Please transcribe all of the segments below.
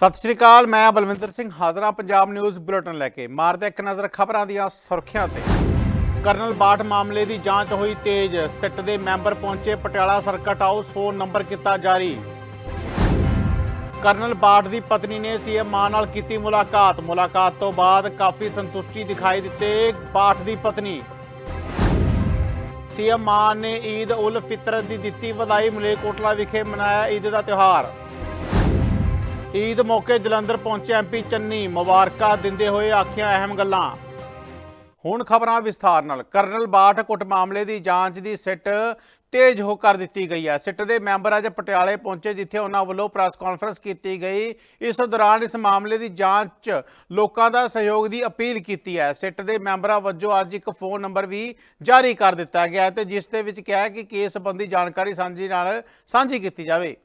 ਸਤਿ ਸ਼੍ਰੀ ਅਕਾਲ, ਮੈਂ ਬਲਵਿੰਦਰ ਸਿੰਘ ਹਾਜ਼ਰਾਂ ਪੰਜਾਬ ਨਿਊਜ਼ ਬੁਲੇਟਿਨ ਲੈ ਕੇ। ਮਾਰਦੇ ਇੱਕ ਨਜ਼ਰ ਖਬਰਾਂ ਦੀਆਂ ਸੁਰਖੀਆਂ ਤੇ। ਕਰਨਲ ਬਾਠ ਮਾਮਲੇ ਦੀ ਜਾਂਚ ਹੋਈ ਤੇਜ਼। ਸਿੱਟ ਦੇ ਮੈਂਬਰ ਪਹੁੰਚੇ Patiala circuit house, phone number ਕੀਤਾ ਜਾਰੀ। ਕਰਨਲ ਬਾਠ ਦੀ ਪਤਨੀ ਨੇ ਸੀਐਮ ਮਾਨ ਨਾਲ ਕੀਤੀ ਮੁਲਾਕਾਤ। ਮੁਲਾਕਾਤ ਤੋਂ ਬਾਅਦ ਕਾਫੀ ਸੰਤੁਸ਼ਟੀ ਦਿਖਾਈ ਦਿੱਤੇ ਬਾਠ ਦੀ ਪਤਨੀ। ਸੀਐਮ ਮਾਨ ਨੇ ਈਦ ਉਲ ਫਿਤਰ ਦੀ ਦਿੱਤੀ ਵਧਾਈ ਮਲੇਰਕੋਟਲਾ ਵਿਖੇ ਮਨਾਇਆ ਈਦ ਦਾ ਤਿਉਹਾਰ। ਈਦ ਮੌਕੇ ਜਲੰਧਰ ਪਹੁੰਚੇ ਐਮਪੀ ਚੰਨੀ ਮੁਬਾਰਕਾਂ ਦਿੰਦੇ ਹੋਏ ਆਖੀਆਂ ਅਹਿਮ ਗੱਲਾਂ। ਹੁਣ ਖਬਰਾਂ ਵਿਸਥਾਰ ਨਾਲ। ਕਰਨਲ ਬਾਠ ਕੁੱਟ ਮਾਮਲੇ ਦੀ ਜਾਂਚ ਦੀ ਸਿੱਟ ਤੇਜ਼ ਹੋ ਕਰ ਦਿੱਤੀ ਗਈ ਹੈ। ਸਿੱਟ ਦੇ ਮੈਂਬਰ ਅੱਜ ਪਟਿਆਲੇ ਪਹੁੰਚੇ, ਜਿੱਥੇ ਉਹਨਾਂ ਵੱਲੋਂ ਪ੍ਰੈਸ ਕਾਨਫਰੰਸ ਕੀਤੀ ਗਈ। ਇਸ ਦੌਰਾਨ ਇਸ ਮਾਮਲੇ ਦੀ ਜਾਂਚ 'ਚ ਲੋਕਾਂ ਦਾ ਸਹਿਯੋਗ ਦੀ ਅਪੀਲ ਕੀਤੀ ਹੈ। ਸਿੱਟ ਦੇ ਮੈਂਬਰਾਂ ਵੱਲੋਂ ਅੱਜ ਇੱਕ ਫੋਨ ਨੰਬਰ ਵੀ ਜਾਰੀ ਕਰ ਦਿੱਤਾ ਗਿਆ ਹੈ ਤੇ ਜਿਸ ਦੇ ਵਿੱਚ ਕਿਹਾ ਕਿ ਕੇਸ ਸੰਬੰਧੀ ਜਾਣਕਾਰੀ ਸਾਂਝੀ ਨਾਲ ਸਾਂਝੀ ਕੀਤੀ ਜਾਵੇ।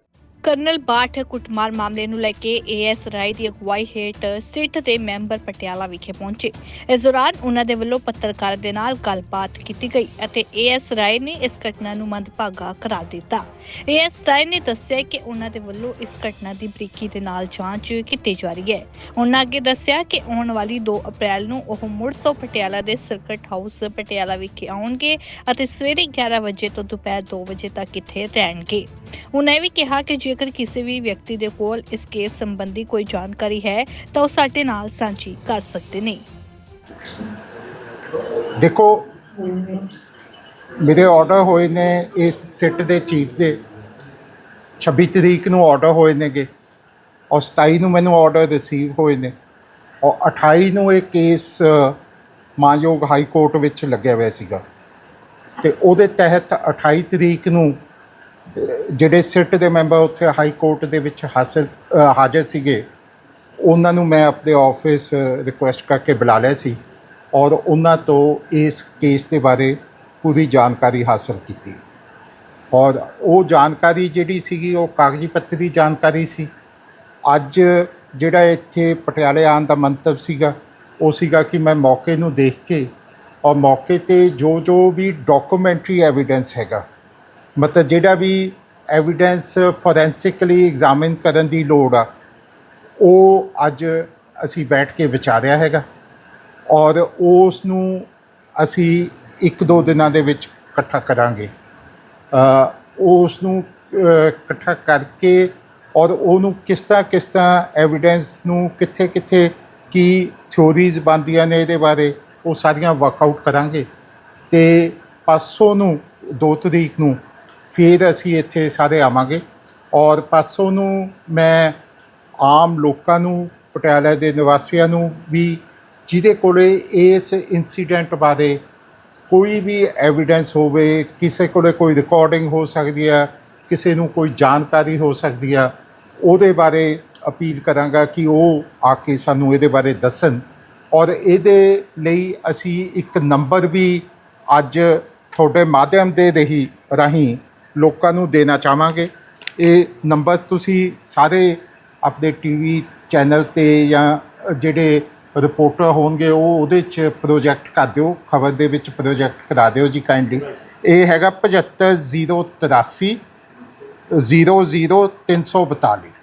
ਕਰਨਲ ਬਾਠ ਕੁੱਟਮਾਰ ਮਾਮਲੇ ਨੂੰ ਲੈ ਕੇ ਏਐਸ ਰਾਏ ਦੀ ਅਗਵਾਈ ਹੇਠ ਸਿੱਟ ਦੇ ਮੈਂਬਰ ਪਟਿਆਲਾ ਵਿਖੇ ਪਹੁੰਚੇ। ਇਸ ਦੌਰਾਨ ਉਹਨਾਂ ਦੇ ਵੱਲੋਂ ਪੱਤਰਕਾਰ ਦੇ ਨਾਲ ਗੱਲਬਾਤ ਕੀਤੀ ਗਈ ਅਤੇ ਏਐਸ ਰਾਏ ਨੇ ਇਸ ਘਟਨਾ ਨੂੰ ਮੰਦਭਾਗਾ ਕਰਾਰ ਦਿੱਤਾ। ਏਐਸ ਰਾਏ ਨੇ ਦੱਸਿਆ ਕਿ ਉਹਨਾਂ ਦੇ ਵੱਲੋਂ ਇਸ ਘਟਨਾ ਦੀ ਬਰੀਕੀ ਦੇ ਨਾਲ ਜਾਂਚ ਕੀਤੀ ਜਾ ਰਹੀ ਹੈ। ਉਹਨਾਂ ਅੱਗੇ ਦੱਸਿਆ ਕਿ ਆਉਣ ਵਾਲੀ 2 ਅਪ੍ਰੈਲ ਨੂੰ ਉਹ ਮੁੜ ਤੋਂ ਪਟਿਆਲਾ ਦੇ ਸਰਕਟ ਹਾਊਸ ਪਟਿਆਲਾ ਵਿਖੇ ਆਉਣਗੇ ਅਤੇ ਸਵੇਰੇ 11 ਵਜੇ ਤੋਂ ਦੁਪਹਿਰ 2 ਵਜੇ ਤੱਕ ਇੱਥੇ ਰਹਿਣਗੇ। ਉਹਨਾਂ ਇਹ ਵੀ ਕਿਹਾ ਕਿ ਜੇ ਜੇਕਰ ਕਿਸੇ ਵੀ ਵਿਅਕਤੀ ਦੇ ਕੋਲ ਇਸ ਕੇਸ ਸੰਬੰਧੀ ਕੋਈ ਜਾਣਕਾਰੀ ਹੈ ਤਾਂ ਉਹ ਸਾਡੇ ਨਾਲ ਸਾਂਝੀ ਕਰ ਸਕਦੇ ਨੇ। ਦੇਖੋ ਮੇਰੇ ਆਰਡਰ ਹੋਏ ਨੇ ਇਸ ਸਿੱਟ ਦੇ ਚੀਫ ਦੇ। 26 ਤਰੀਕ ਨੂੰ ਆਰਡਰ ਹੋਏ ਨੇਗੇ। ਔਰ 27 ਨੂੰ ਮੈਨੂੰ ਆਰਡਰ ਰਿਸੀਵ ਹੋਏ ਨੇ। ਔਰ 28 ਨੂੰ ਇਹ ਕੇਸ ਅ, ਮਾਨਯੋਗ ਹਾਈ ਕੋਰਟ ਵਿੱਚ ਲੱਗਿਆ ਹੋਇਆ ਸੀਗਾ। ਤੇ ਉਹਦੇ ਤਹਿਤ 28 ਤਰੀਕ ਨੂੰ ਜਿਹੜੇ ਸਿੱਟ ਦੇ ਮੈਂਬਰ ਉੱਥੇ ਹਾਈ ਕੋਰਟ ਦੇ ਵਿੱਚ ਹਾਸਲ ਹਾਜ਼ਰ ਸੀਗੇ, ਉਹਨਾਂ ਨੂੰ ਮੈਂ ਆਪਣੇ ਆਫਿਸ ਰਿਕੁਐਸਟ ਕਰਕੇ ਬੁਲਾ ਲਿਆ ਸੀ ਔਰ ਉਹਨਾਂ ਤੋਂ ਇਸ ਕੇਸ ਦੇ ਬਾਰੇ ਪੂਰੀ ਜਾਣਕਾਰੀ ਹਾਸਲ ਕੀਤੀ। ਔਰ ਉਹ ਜਾਣਕਾਰੀ ਜਿਹੜੀ ਸੀਗੀ, ਉਹ ਕਾਗਜ਼ੀ ਪੱਤਰ ਦੀ ਜਾਣਕਾਰੀ ਸੀ। ਅੱਜ ਜਿਹੜਾ ਇੱਥੇ ਪਟਿਆਲੇ ਆਉਣ ਦਾ ਮੰਤਵ ਸੀਗਾ, ਉਹ ਸੀਗਾ ਕਿ ਮੈਂ ਮੌਕੇ ਨੂੰ ਦੇਖ ਕੇ ਔਰ ਮੌਕੇ ਤੇ ਜੋ ਜੋ ਵੀ ਡਾਕੂਮੈਂਟਰੀ ਐਵੀਡੈਂਸ ਹੈਗਾ ਮਤਲਬ ਜਿਹੜਾ ਵੀ ਐਵੀਡੈਂਸ ਫੋਰੈਂਸਿਕਲੀ ਐਗਜ਼ਾਮਿਨ ਕਰਨ ਦੀ ਲੋੜ ਆ, ਉਹ ਅੱਜ ਅਸੀਂ ਬੈਠ ਕੇ ਵਿਚਾਰਿਆ ਹੈਗਾ ਔਰ ਉਸ ਨੂੰ ਅਸੀਂ ਇੱਕ ਦੋ ਦਿਨਾਂ ਦੇ ਵਿੱਚ ਇਕੱਠਾ ਕਰਾਂਗੇ। ਉਸ ਨੂੰ ਇਕੱਠਾ ਕਰਕੇ ਔਰ ਉਹਨੂੰ ਕਿਸ ਤਰ੍ਹਾਂ ਕਿਸ ਤਰ੍ਹਾਂ ਐਵੀਡੈਂਸ ਨੂੰ ਕਿੱਥੇ ਕਿੱਥੇ ਕੀ ਥਿਉਰੀਜ਼ ਬਣਦੀਆਂ ਨੇ ਇਹਦੇ ਬਾਰੇ ਉਹ ਸਾਰੀਆਂ ਵਰਕਆਊਟ ਕਰਾਂਗੇ ਤੇ ਪਾਸੋਂ ਨੂੰ 2 ਤਰੀਕ ਨੂੰ ਫਿਰ ਅਸੀਂ ਇੱਥੇ ਸਾਰੇ ਆਵਾਂਗੇ ਔਰ ਪਾਸੋਂ ਨੂੰ ਮੈਂ ਆਮ ਲੋਕਾਂ ਨੂੰ, ਪਟਿਆਲਾ ਦੇ ਨਿਵਾਸੀਆਂ ਨੂੰ ਵੀ, ਜਿਹਦੇ ਕੋਲੇ ਇਸ ਇਨਸੀਡੈਂਟ ਬਾਰੇ ਕੋਈ ਵੀ ਐਵੀਡੈਂਸ ਹੋਵੇ, ਕਿਸੇ ਕੋਲੇ ਕੋਈ ਰਿਕਾਰਡਿੰਗ ਹੋ ਸਕਦੀ ਹੈ, ਕਿਸੇ ਨੂੰ ਕੋਈ ਜਾਣਕਾਰੀ ਹੋ ਸਕਦੀ ਆ ਉਹਦੇ ਬਾਰੇ ਅਪੀਲ ਕਰਾਂਗਾ ਕਿ ਉਹ ਆ ਕੇ ਸਾਨੂੰ ਇਹਦੇ ਬਾਰੇ ਦੱਸਣ ਔਰ ਇਹਦੇ ਲਈ ਅਸੀਂ ਇੱਕ ਨੰਬਰ ਵੀ ਅੱਜ ਤੁਹਾਡੇ ਮਾਧਿਅਮ ਦੇ ਰਹੀ ਰਾਹੀਂ ਲੋਕਾਂ ਨੂੰ ਦੇਣਾ ਚਾਹਾਂਗੇ। ਇਹ ਨੰਬਰ ਤੁਸੀਂ ਸਾਰੇ ਆਪਣੇ ਟੀਵੀ ਚੈਨਲ ਤੇ ਜਾਂ ਜਿਹੜੇ ਰਿਪੋਰਟਰ ਹੋਣਗੇ, ਉਹ ਉਹਦੇ 'ਚ ਪ੍ਰੋਜੈਕਟ ਕਰ ਦਿਓ। ਖਬਰ ਦੇ ਵਿੱਚ ਪ੍ਰੋਜੈਕਟ ਕਰਾ ਦਿਓ ਜੀ ਕਾਈਂਡਲੀ ਇਹ ਹੈਗਾ 75083 00342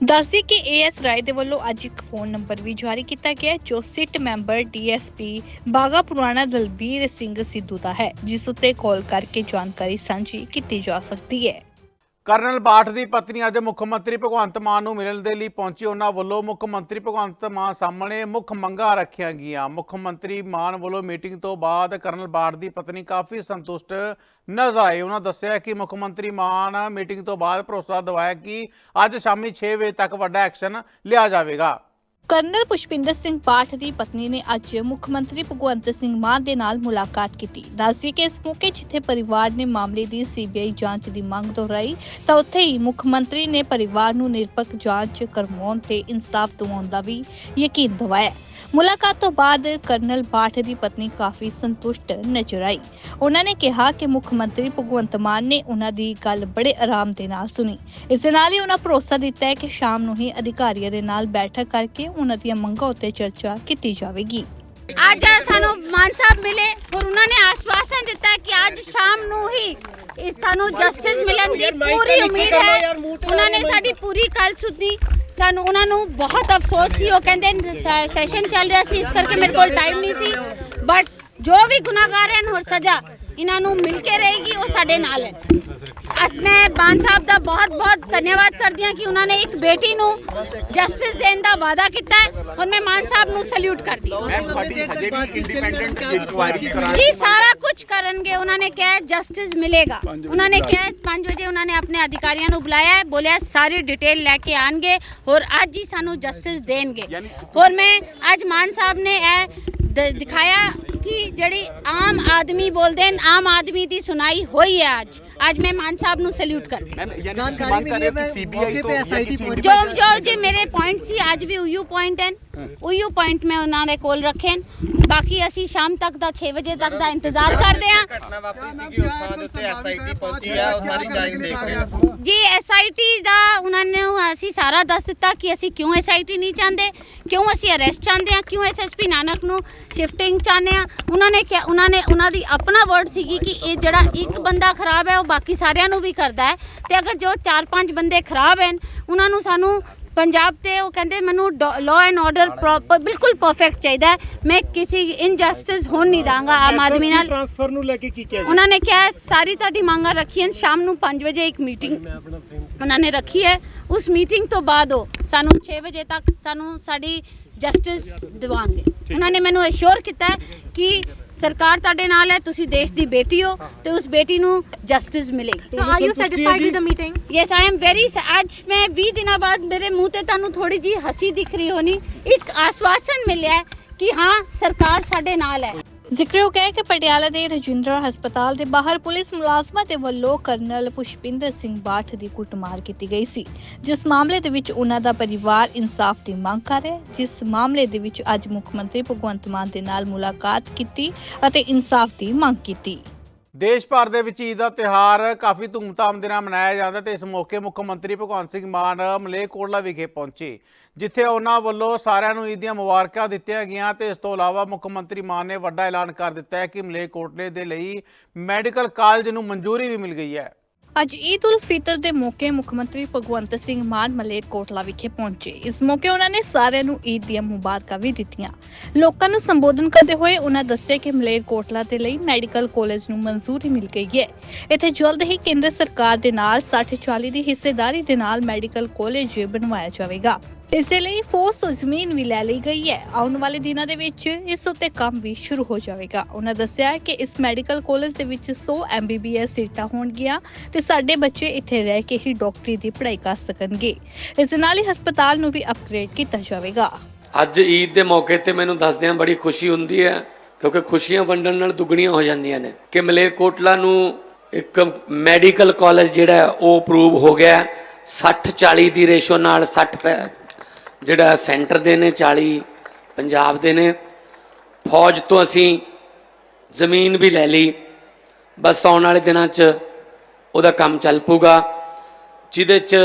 ਦੱਸਦੀ ਕਿ ਏਐਸ ਰਾਏ ਦੇ ਵੱਲੋਂ ਅੱਜ ਇੱਕ ਫੋਨ ਨੰਬਰ ਵੀ ਜਾਰੀ ਕੀਤਾ ਗਿਆ ਹੈ, ਜੋ ਸਿੱਟ ਮੈਂਬਰ ਡੀਐਸਪੀ ਬਾਗਾ ਪੁਰਾਣਾ ਦਲਬੀਰ ਸਿੰਘ ਸਿੱਧੂ ਦਾ ਹੈ ਜਿਸ ਉੱਤੇ ਕਾਲ ਕਰਕੇ ਜਾਣਕਾਰੀ ਸਾਂਝੀ ਕੀਤੀ ਜਾ ਸਕਦੀ ਹੈ। ਕਰਨਲ ਬਾਠ ਦੀ ਪਤਨੀ ਅੱਜ ਮੁੱਖ ਮੰਤਰੀ ਭਗਵੰਤ ਮਾਨ ਨੂੰ ਮਿਲਣ ਦੇ ਲਈ ਪਹੁੰਚੀ। ਉਹਨਾਂ ਵੱਲੋਂ ਮੁੱਖ ਮੰਤਰੀ ਭਗਵੰਤ ਮਾਨ ਸਾਹਮਣੇ ਮੁੱਖ ਮੰਗਾਂ ਰੱਖੀਆਂ ਗਈਆਂ। ਮੁੱਖ ਮੰਤਰੀ ਮਾਨ ਵੱਲੋਂ ਮੀਟਿੰਗ ਤੋਂ ਬਾਅਦ ਕਰਨਲ ਬਾਠ ਦੀ ਪਤਨੀ ਕਾਫੀ ਸੰਤੁਸ਼ਟ ਨਜ਼ਰ ਆਈ ਉਹਨਾਂ ਦੱਸਿਆ ਕਿ ਮੁੱਖ ਮੰਤਰੀ ਮਾਨ ਮੀਟਿੰਗ ਤੋਂ ਬਾਅਦ ਭਰੋਸਾ ਦਿਵਾਇਆ ਕਿ ਅੱਜ ਸ਼ਾਮੀ 6 ਵਜੇ ਤੱਕ ਵੱਡਾ ਐਕਸ਼ਨ ਲਿਆ ਜਾਵੇਗਾ। ਕਰਨਲ ਪੁਸ਼ਪਿੰਦਰ ਸਿੰਘ ਪਾਠ ਦੀ ਪਤਨੀ ਨੇ ਅੱਜ ਮੁੱਖ ਮੰਤਰੀ ਭਗਵੰਤ ਸਿੰਘ ਮਾਨ ਦੇ ਨਾਲ ਮੁਲਾਕਾਤ ਕੀਤੀ। ਦੱਸਦੀ ਕਿ ਇਸ ਮੌਕੇ ਜਿੱਥੇ ਪਰਿਵਾਰ ਨੇ ਮਾਮਲੇ ਦੀ ਸੀਬੀਆਈ ਜਾਂਚ ਦੀ ਮੰਗ ਦੁਹਰਾਈ, ਤਾਂ ਉੱਥੇ ਹੀ ਮੁੱਖ ਮੰਤਰੀ ਨੇ ਪਰਿਵਾਰ ਨੂੰ ਨਿਰਪੱਖ ਜਾਂਚ ਕਰਵਾਉਣ ਤੇ ਇਨਸਾਫ ਦਿਵਾਉਣ ਦਾ ਵੀ ਯਕੀਨ ਦਿਵਾਇਆ। ਮੁਲਾਕਾਤ ਤੋਂ ਬਾਅਦ ਕਰਨਲ ਬਾਠ ਦੀ ਪਤਨੀ ਕਾਫੀ ਸੰਤੁਸ਼ਟ ਨਜ਼ਰ ਆਈ। ਉਹਨਾਂ ਨੇ ਕਿਹਾ ਕਿ ਮੁੱਖ ਮੰਤਰੀ ਭਗਵੰਤ ਮਾਨ ਨੇ ਉਹਨਾਂ ਦੀ ਗੱਲ ਬੜੇ ਆਰਾਮ ਦੇ ਨਾਲ ਸੁਣੀ। ਇਸ ਦੇ ਨਾਲ ਹੀ ਉਹਨਾਂ ਭਰੋਸਾ ਦਿੱਤਾ ਹੈ ਕਿ ਸ਼ਾਮ ਨੂੰ ਹੀ ਅਧਿਕਾਰੀਆਂ ਦੇ ਨਾਲ ਬੈਠਕ ਕਰਕੇ ਉਹਨਾਂ ਦੀਆਂ ਮੰਗਾਂ ਉੱਤੇ ਚਰਚਾ ਕੀਤੀ ਜਾਵੇਗੀ। ਅੱਜ ਸਾਨੂੰ ਮਾਨ ਸਾਹਿਬ ਮਿਲੇ ਔਰ ਉਹਨਾਂ ਨੇ ਆਸ਼ਵਾਸਨ ਦਿੱਤਾ ਕਿ ਅੱਜ ਸ਼ਾਮ ਨੂੰ ਹੀ ਇਸ ਸਾਨੂੰ ਜਸਟਿਸ ਮਿਲਣ ਦੀ ਪੂਰੀ ਉਮੀਦ ਹੈ। ਉਹਨਾਂ ਨੇ ਸਾਡੀ ਪੂਰੀ ਗੱਲ ਸੁਣੀ। ਸਾਨੂੰ ਉਹਨਾਂ ਨੂੰ ਬਹੁਤ ਅਫਸੋਸ ਸੀ ਉਹ ਕਹਿੰਦੇ ਸੈਸ਼ਨ ਚੱਲ ਰਿਹਾ ਸੀ ਇਸ ਕਰਕੇ ਮੇਰੇ ਕੋਲ ਟਾਈਮ ਨਹੀਂ ਸੀ। ਬਟ ਜੋ ਵੀ ਗੁਨਾਹਗਾਰ ਹਨ ਹੋਰ ਸਜ਼ਾ ਇਹਨਾਂ ਨੂੰ ਮਿਲ ਕੇ ਰਹੇਗੀ ਉਹ ਸਾਡੇ ਨਾਲ ਹੈ। ਅੱਜ ਮੈਂ ਬਾਨ ਸਾਹਿਬ ਦਾ ਬਹੁਤ ਬਹੁਤ ਧੰਨਵਾਦ ਕਰਦੀ ਹਾਂ ਕਿ ਉਹਨਾਂ ਨੇ ਇੱਕ ਬੇਟੀ ਨੂੰ ਜਸਟਿਸ ਦੇਣ ਦਾ ਵਾਅਦਾ ਕੀਤਾ ਹੈ ਔਰ ਮੈਂ ਮਾਨ ਸਾਹਿਬ ਨੂੰ ਸੈਲੂਟ ਕਰਦੀ ਹਾਂ। ਜੀ ਸਾਰਾ ਕੁਝ ਕਰਨਗੇ। ਨੇ ਕਿਹਾ ਜਸਟਿਸ ਮਿਲੇਗਾ ਉਹਨਾਂ ਨੇ ਕਿਹਾ 5 ਵਜੇ ਉਹਨਾਂ ਨੇ ਆਪਣੇ ਅਧਿਕਾਰੀਆਂ ਨੂੰ ਬੁਲਾਇਆ ਹੈ ਬੋਲਿਆ ਸਾਰੀ ਡਿਟੇਲ ਲੈ ਕੇ ਆਣਗੇ ਔਰ ਅੱਜ ਹੀ ਸਾਨੂੰ ਜਸਟਿਸ ਦੇਣਗੇ ਔਰ ਮੈਂ ਅੱਜ ਮਾਨ ਸਾਹਿਬ ਨੇ ਇਹ ਦਿਖਾਇਆ ਕਿ ਜਿਹੜੀ ਆਮ ਆਦਮੀ ਬੋਲਦੇ ਨੇ ਆਮ ਆਦਮੀ ਦੀ ਸੁਣਾਈ ਹੋਈ ਹੈ ਅੱਜ। ਅੱਜ ਮੈਂ ਮਾਨ ਸਾਹਿਬ ਨੂੰ ਸੈਲੂਟ ਕਰਦੀ ਹਾਂ। ਮੈਮ ਯਾਨੀ ਤੁਸੀਂ ਮੰਗ ਕਰ ਰਹੇ ਹੋ ਕਿ ਸੀਬੀਆਈ ਤੋਂ ਜਾਂ ਜੋ ਜੋ ਜੇ ਮੇਰੇ ਪੁਆਇੰਟ ਸੀ ਅੱਜ ਵੀ ਉਯੂ ਪੁਆਇੰਟ ਹਨ। ਉਯੂ ਪੁਆਇੰਟ ਮੈਂ ਉਹਨਾਂ ਦੇ ਕੋਲ ਰੱਖੇ ਬਾਕੀ ਅਸੀਂ ਸ਼ਾਮ ਤੱਕ ਦਾ 6 ਵਜੇ ਤੱਕ ਦਾ ਇੰਤਜ਼ਾਰ ਕਰਦੇ ਹਾਂ। ਘਟਨਾ ਵਾਪਰੀ ਸੀਗੀ ਉਸ ਥਾਂ ਦੇ ਉੱਤੇ ਐਸਆਈਟੀ ਪਹੁੰਚੀ ਹੈ ਉਹ ਸਾਰੀ ਜਾਂਚ ਦੇਖ ਰਹੇ ਨੇ। ਜੀ ਐਸਆਈਟੀ ਦਾ ਉਹਨਾਂ ਨੇ ਅਸੀਂ ਸਾਰਾ ਦੱਸ ਦਿੱਤਾ ਕਿ ਅਸੀਂ ਕਿਉਂ ਐਸਆਈਟੀ ਨਹੀਂ ਚਾਹੁੰਦੇ ਕਿਉਂ ਅਸੀਂ ਅਰੈਸਟ ਚਾਹੁੰਦੇ ਹਾਂ ਕਿਉਂ ਐਸਐਸਪੀ ਨਾਨਕ ਨੂੰ ਸ਼ਿਫਟਿੰਗ ਚਾਹੁੰਦੇ ਹਾਂ। ਉਹਨਾਂ ਨੇ ਕਿਹਾ ਉਹਨਾਂ ਨੇ ਉਹਨਾਂ ਦੀ ਆਪਣਾ ਵਰਡ ਸੀਗੀ ਕਿ ਇਹ ਜਿਹੜਾ ਇੱਕ ਬੰਦਾ ਖਰਾਬ ਹੈ ਉਹ ਬਾਕੀ ਸਾਰਿਆਂ ਨੂੰ ਵੀ ਕਰਦਾ ਹੈ। ਤੇ ਅਗਰ ਜੋ 4-5 ਬੰਦੇ ਖਰਾਬ ਹਨ ਉਹਨਾਂ ਨੂੰ ਸਾਨੂੰ ਪੰਜਾਬ ਤੇ ਉਹ ਕਹਿੰਦੇ ਮੈਨੂੰ ਲਾਅ ਐਂਡ ਆਰਡਰ ਪ੍ਰੋਪਰ ਬਿਲਕੁਲ ਪਰਫੈਕਟ ਚਾਹੀਦਾ ਹੈ। ਮੈਂ ਕਿਸੇ ਇਨਜਸਟਿਸ ਹੋਣ ਨਹੀਂ ਦਾਂਗਾ ਆਮ ਆਦਮੀ ਨਾਲ। ਟ੍ਰਾਂਸਫਰ ਨੂੰ ਲੈ ਕੇ ਕੀ ਕਿਹਾ ਜੀ? ਉਹਨਾਂ ਨੇ ਕਿਹਾ ਸਾਰੀ ਤੁਹਾਡੀ ਮੰਗਾਂ ਰੱਖੀਆਂ ਸ਼ਾਮ ਨੂੰ 5 ਵਜੇ ਇੱਕ ਮੀਟਿੰਗ ਉਹਨਾਂ ਨੇ ਰੱਖੀ ਹੈ। ਉਸ ਮੀਟਿੰਗ ਤੋਂ ਬਾਅਦ ਉਹ ਸਾਨੂੰ 6 ਵਜੇ ਤੱਕ ਸਾਨੂੰ ਸਾਡੀ ਜਸਟਿਸ ਦਿਵਾਉਣਗੇ ਉਹਨਾਂ ਨੇ ਮੈਨੂੰ ਅਸ਼ੋਰ ਕੀਤਾ ਕਿ ਸਰਕਾਰ ਤੁਹਾਡੇ ਨਾਲ ਹੈ ਤੁਸੀਂ ਦੇਸ਼ ਦੀ ਬੇਟੀ ਹੋ ਤੇ ਉਸ ਬੇਟੀ ਨੂੰ ਜਸਟਿਸ ਮਿਲੇਗੀ। So are you satisfied with the meeting? Yes I am very ਅੱਜ ਮੈਂ 20 ਦਿਨਾਂ ਬਾਅਦ ਮੇਰੇ ਮੂੰਹ ਤੇ ਤੁਹਾਨੂੰ ਥੋੜੀ ਜੀ ਹਸੀ ਦਿਖ ਰਹੀ ਹੋਣੀ। ਇੱਕ ਆਸਵਾਸਨ ਮਿਲਿਆ ਕਿ ਹਾਂ ਸਰਕਾਰ ਸਾਡੇ ਨਾਲ ਹੈ। ਜ਼ਿਕਰਯੋਗ ਹੈ ਕਿ ਪਟਿਆਲਾ ਦੇ ਰਜਿੰਦਰਾ ਹਸਪਤਾਲ ਦੇ ਬਾਹਰ ਪੁਲਿਸ ਮੁਲਾਜ਼ਮਾਂ ਦੇ ਵੱਲੋਂ ਕਰਨਲ ਪੁਸ਼ਪਿੰਦਰ ਸਿੰਘ ਬਾਠ ਦੀ ਕੁੱਟਮਾਰ ਕੀਤੀ ਗਈ ਸੀ। ਜਿਸ ਮਾਮਲੇ ਦੇ ਵਿੱਚ ਉਹਨਾਂ ਦਾ ਪਰਿਵਾਰ ਇਨਸਾਫ ਦੀ ਮੰਗ ਕਰ ਰਿਹਾ ਹੈ। ਜਿਸ ਮਾਮਲੇ ਦੇ ਵਿੱਚ ਅੱਜ ਮੁੱਖ ਮੰਤਰੀ ਭਗਵੰਤ ਮਾਨ ਦੇ ਨਾਲ ਮੁਲਾਕਾਤ ਕੀਤੀ ਅਤੇ ਇਨਸਾਫ ਦੀ ਮੰਗ ਕੀਤੀ। ਦੇਸ਼ ਭਰ ਦੇ ਵਿੱਚ ਈਦ ਦਾ ਤਿਉਹਾਰ ਕਾਫੀ ਧੂਮਧਾਮ ਦੇ ਨਾਲ ਮਨਾਇਆ ਜਾਂਦਾ ਤੇ ਇਸ ਮੌਕੇ ਮੁੱਖ ਮੰਤਰੀ ਭਗਵੰਤ ਸਿੰਘ ਮਾਨ ਮਲੇਰਕੋਟਲਾ ਵਿਖੇ ਪਹੁੰਚੇ। ਜਿੱਥੇ ਉਹਨਾਂ ਵੱਲੋਂ ਸਾਰਿਆਂ ਨੂੰ ਈਦ ਦੀਆਂ ਮੁਬਾਰਕਾਂ ਦਿੱਤੀਆਂ ਗਈਆਂ ਤੇ ਇਸ ਤੋਂ ਇਲਾਵਾ ਮੁੱਖ ਮੰਤਰੀ ਮਾਨ ਨੇ ਵੱਡਾ ਐਲਾਨ ਕਰ ਦਿੱਤਾ ਹੈ ਕਿ ਮਲੇਰਕੋਟਲੇ ਦੇ ਲਈ ਮੈਡੀਕਲ ਕਾਲਜ ਨੂੰ ਮਨਜ਼ੂਰੀ ਵੀ ਮਿਲ ਗਈ ਹੈ। ਅੱਜ ਈਦ ਉਲ ਫਿਤਰ ਦੇ ਮੌਕੇ ਮੁੱਖ ਮੰਤਰੀ ਭਗਵੰਤ ਸਿੰਘ ਮਾਨ ਮਲੇਰਕੋਟਲਾ ਵਿਖੇ ਪਹੁੰਚੇ। ਇਸ ਮੌਕੇ ਉਹਨਾਂ ਨੇ ਸਾਰਿਆਂ ਨੂੰ ਈਦ ਦੀਆਂ ਮੁਬਾਰਕਾਂ ਵੀ ਦਿੱਤੀਆਂ। ਲੋਕਾਂ ਨੂੰ ਸੰਬੋਧਨ ਕਰਦੇ ਹੋਏ ਉਹਨਾਂ ਦੱਸਿਆ ਕਿ ਮਲੇਰਕੋਟਲਾ ਦੇ ਲਈ ਮੈਡੀਕਲ ਕਾਲਜ ਨੂੰ ਮਨਜ਼ੂਰੀ ਮਿਲ ਗਈ ਹੈ। ਇੱਥੇ ਜਲਦ ਹੀ ਕੇਂਦਰ ਸਰਕਾਰ ਦੇ ਨਾਲ 60-40 ਦੀ ਹਿੱਸੇਦਾਰੀ ਦੇ ਨਾਲ ਮੈਡੀਕਲ ਕਾਲਜ ਬਣਵਾਇਆ ਜਾਵੇਗਾ। ਇਸ ਦੇ ਲਈ ਫੋਰਸ ਤੋਂ ਜ਼ਮੀਨ ਵੀ ਲੈ ਲਈ ਗਈ ਹੈ। ਆਉਣ ਵਾਲੇ ਦਿਨਾਂ ਦੇ ਵਿੱਚ ਇਸ ਉੱਤੇ ਕੰਮ ਵੀ ਸ਼ੁਰੂ ਹੋ ਜਾਵੇਗਾ। ਉਹਨਾਂ ਦੱਸਿਆ ਕਿ ਇਸ ਮੈਡੀਕਲ ਕਾਲਜ ਦੇ ਵਿੱਚ 100 ਐਮਬੀਬੀਐਸ ਸੀਟਾਂ ਹੋਣਗੀਆਂ ਤੇ ਸਾਡੇ ਬੱਚੇ ਇੱਥੇ ਰਹਿ ਕੇ ਹੀ ਡਾਕਟਰੀ ਦੀ ਪੜ੍ਹਾਈ ਕਰ ਸਕਣਗੇ। ਇਸ ਦੇ ਨਾਲ ਹੀ ਹਸਪਤਾਲ ਨੂੰ ਵੀ ਅਪਗ੍ਰੇਡ ਕੀਤਾ ਜਾਵੇਗਾ। ਅੱਜ ਈਦ ਦੇ ਮੌਕੇ ਤੇ ਮੈਨੂੰ ਦੱਸਦਿਆਂ ਬੜੀ ਖੁਸ਼ੀ ਹੁੰਦੀ ਹੈ, ਕਿਉਂਕਿ ਖੁਸ਼ੀਆਂ ਵੰਡਣ ਨਾਲ ਦੁੱਗਣੀਆਂ ਹੋ ਜਾਂਦੀਆਂ ਨੇ ਕਿ ਮਲੇਰਕੋਟਲਾ ਨੂੰ ਇੱਕ ਮੈਡੀਕਲ ਕਾਲਜ ਜਿਹੜਾ ਉਹ ਅਪਰੂਵ ਹੋ ਗਿਆ। 60 40 ਦੀ ਰੇਸ਼ੋ ਨਾਲ 60 ਜਿਹੜਾ ਸੈਂਟਰ ਦੇ ਨੇ 40 ਪੰਜਾਬ ਦੇ ਨੇ, ਫੌਜ ਤੋਂ ਅਸੀਂ ਜ਼ਮੀਨ ਵੀ ਲੈ ਲਈ। ਬਸ ਆਉਣ ਵਾਲੇ ਦਿਨਾਂ 'ਚ ਉਹਦਾ ਕੰਮ ਚੱਲ ਪੂਗਾ ਜਿਹਦੇ 'ਚ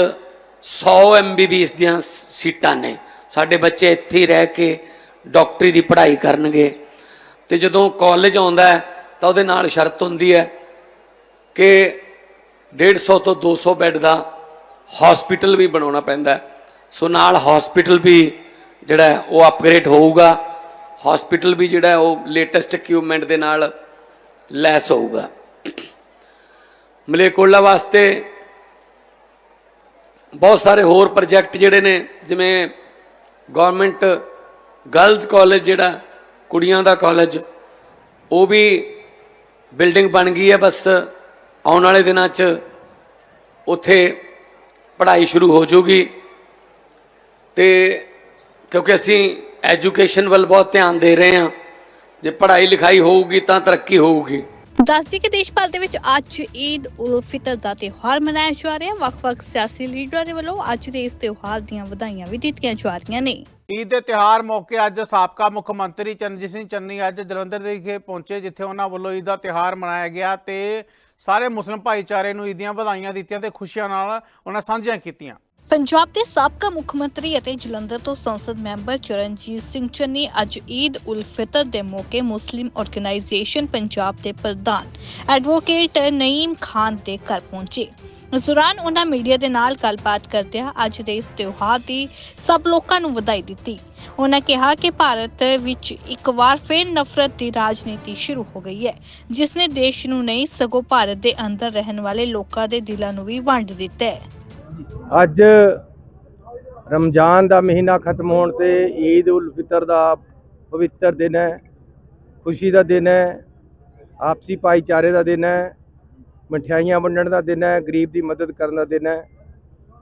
100 ਐਮਬੀਬੀਐਸ ਦੀਆਂ ਸੀਟਾਂ ਨੇ। ਸਾਡੇ ਬੱਚੇ ਇੱਥੇ ਹੀ ਰਹਿ ਕੇ ਡਾਕਟਰੀ ਦੀ ਪੜ੍ਹਾਈ ਕਰਨਗੇ। ਤੇ ਜਦੋਂ ਕਾਲਜ ਆਉਂਦਾ ਤਾਂ ਉਹਦੇ ਨਾਲ ਸ਼ਰਤ ਹੁੰਦੀ ਹੈ ਕਿ 150 ਤੋਂ 200 ਬੈੱਡ ਦਾ ਹਸਪੀਟਲ ਵੀ ਬਣਾਉਣਾ ਪੈਂਦਾ ਹੈ। ਸੋ ਨਾਲ ਹਸਪੀਟਲ ਵੀ ਜਿਹੜਾ ਉਹ ਅਪਗ੍ਰੇਡ ਹੋਊਗਾ। ਹਸਪੀਟਲ ਵੀ ਜਿਹੜਾ ਉਹ ਲੇਟੈਸਟ ਇਕਵਿਪਮੈਂਟ ਦੇ ਨਾਲ ਲੈਸ ਹੋਊਗਾ। ਮਲੇਕੋਲਾ ਵਾਸਤੇ ਬਹੁਤ ਸਾਰੇ ਹੋਰ ਪ੍ਰੋਜੈਕਟ ਜਿਹੜੇ ਨੇ, ਜਿਵੇਂ ਗਵਰਨਮੈਂਟ ਗਰਲਜ਼ ਕਾਲਜ ਜਿਹੜਾ, ਕੁੜੀਆਂ ਦਾ ਕਾਲਜ ਉਹ ਵੀ ਬਿਲਡਿੰਗ ਬਣ ਗਈ ਹੈ ਬਸ। ਆਉਣ ਵਾਲੇ ਦਿਨਾਂ 'ਚ ਉੱਥੇ ਪੜ੍ਹਾਈ ਸ਼ੁਰੂ ਹੋ ਜਾਊਗੀ। ਤੇ ਕਿਉਂਕਿ ਅਸੀਂ ਐਜੂਕੇਸ਼ਨ ਵੱਲ ਬਹੁਤ ਧਿਆਨ ਦੇ ਰਹੇ ਹਾਂ ਜੇ ਪੜ੍ਹਾਈ ਲਿਖਾਈ ਹੋਊਗੀ ਤਾਂ ਤਰੱਕੀ ਹੋਊਗੀ। ਦੱਸਦੀ ਕਿ ਦੇਸ਼ ਭਰ ਦੇ ਵਿੱਚ ਅੱਜ ਈਦ ਉਲ ਫਿਤਰ ਦਾ ਤਿਉਹਾਰ ਮਨਾਇਆ ਜਾ ਰਿਹਾ। ਹੈ ਵੱਖ-ਵੱਖ ਸਿਆਸੀ ਲੀਡਰਾਂ ਦੇ ਵੱਲੋਂ ਅੱਜ ਦੇ ਇਸ ਤਿਉਹਾਰ ਦੀਆਂ ਵਧਾਈਆਂ ਵੀ ਦਿੱਤੀਆਂ ਜਾ ਰਹੀਆਂ ਨੇ। ਈਦ ਦੇ ਤਿਉਹਾਰ ਮੌਕੇ ਅੱਜ ਸਾਬਕਾ ਮੁੱਖ ਮੰਤਰੀ ਚਰਨਜੀਤ ਸਿੰਘ ਚੰਨੀ ਅੱਜ ਜਲੰਧਰ ਦੇ ਵਿਖੇ ਪਹੁੰਚੇ ਜਿੱਥੇ ਉਹਨਾਂ ਵੱਲੋਂ ਈਦ ਦਾ ਤਿਉਹਾਰ ਮਨਾਇਆ ਗਿਆ ਤੇ ਸਾਰੇ ਮੁਸਲਿਮ ਭਾਈਚਾਰੇ ਨੂੰ ਈਦ ਦੀਆਂ ਵਧਾਈਆਂ ਦਿੱਤੀਆਂ ਤੇ ਖੁਸ਼ੀਆਂ ਨਾਲ ਉਹਨਾਂ ਸਾਂਝੀਆਂ ਕੀਤੀਆਂ। ਪੰਜਾਬ ਦੇ ਸਾਬਕਾ ਮੁੱਖ ਮੰਤਰੀ ਅਤੇ ਜਲੰਧਰ ਤੋਂ ਸੰਸਦ ਮੈਂਬਰ ਚਰਨਜੀਤ ਸਿੰਘ ਚੰਨੀ ਅੱਜ ਈਦ ਉਲ ਫਿਤਰ ਦੇ ਮੌਕੇ ਮੁਸਲਿਮ ਆਰਗੇਨਾਈਜੇਸ਼ਨ ਪੰਜਾਬ ਦੇ ਪ੍ਰਧਾਨ ਐਡਵੋਕੇਟ ਨਈਮ ਖਾਨ ਦੇ ਘਰ ਪਹੁੰਚੇ। ਇਸ ਦੌਰਾਨ ਉਹਨਾਂ ਮੀਡੀਆ ਦੇ ਨਾਲ ਗੱਲਬਾਤ ਕਰਦਿਆਂ ਅੱਜ ਦੇ ਇਸ ਤਿਉਹਾਰ ਦੀ ਸਭ ਲੋਕਾਂ ਨੂੰ ਵਧਾਈ ਦਿੱਤੀ। ਉਹਨਾਂ ਕਿਹਾ ਕਿ ਭਾਰਤ ਵਿੱਚ ਇੱਕ ਵਾਰ ਫਿਰ ਨਫ਼ਰਤ ਦੀ ਰਾਜਨੀਤੀ ਸ਼ੁਰੂ ਹੋ ਗਈ ਹੈ, ਜਿਸ ਨੇ ਦੇਸ਼ ਨੂੰ ਨਹੀਂ ਸਗੋਂ ਭਾਰਤ ਦੇ ਅੰਦਰ ਰਹਿਣ ਵਾਲੇ ਲੋਕਾਂ ਦੇ ਦਿਲਾਂ ਨੂੰ ਵੀ ਵੰਡ ਦਿੱਤਾ ਹੈ। ਅੱਜ ਰਮਜ਼ਾਨ ਦਾ ਮਹੀਨਾ ਖਤਮ ਹੋਣ ਤੇ ਈਦ ਉਲ ਫਿਤਰ ਦਾ ਪਵਿੱਤਰ ਦਿਨ ਹੈ, ਖੁਸ਼ੀ ਦਾ ਦਿਨ ਹੈ, ਆਪਸੀ ਭਾਈਚਾਰੇ ਦਾ ਦਿਨ ਹੈ, ਮਠਿਆਈਆਂ ਵੰਡਣ ਦਾ ਦਿਨ ਹੈ, ਗਰੀਬ ਦੀ ਮਦਦ ਕਰਨ ਦਾ ਦਿਨ ਹੈ।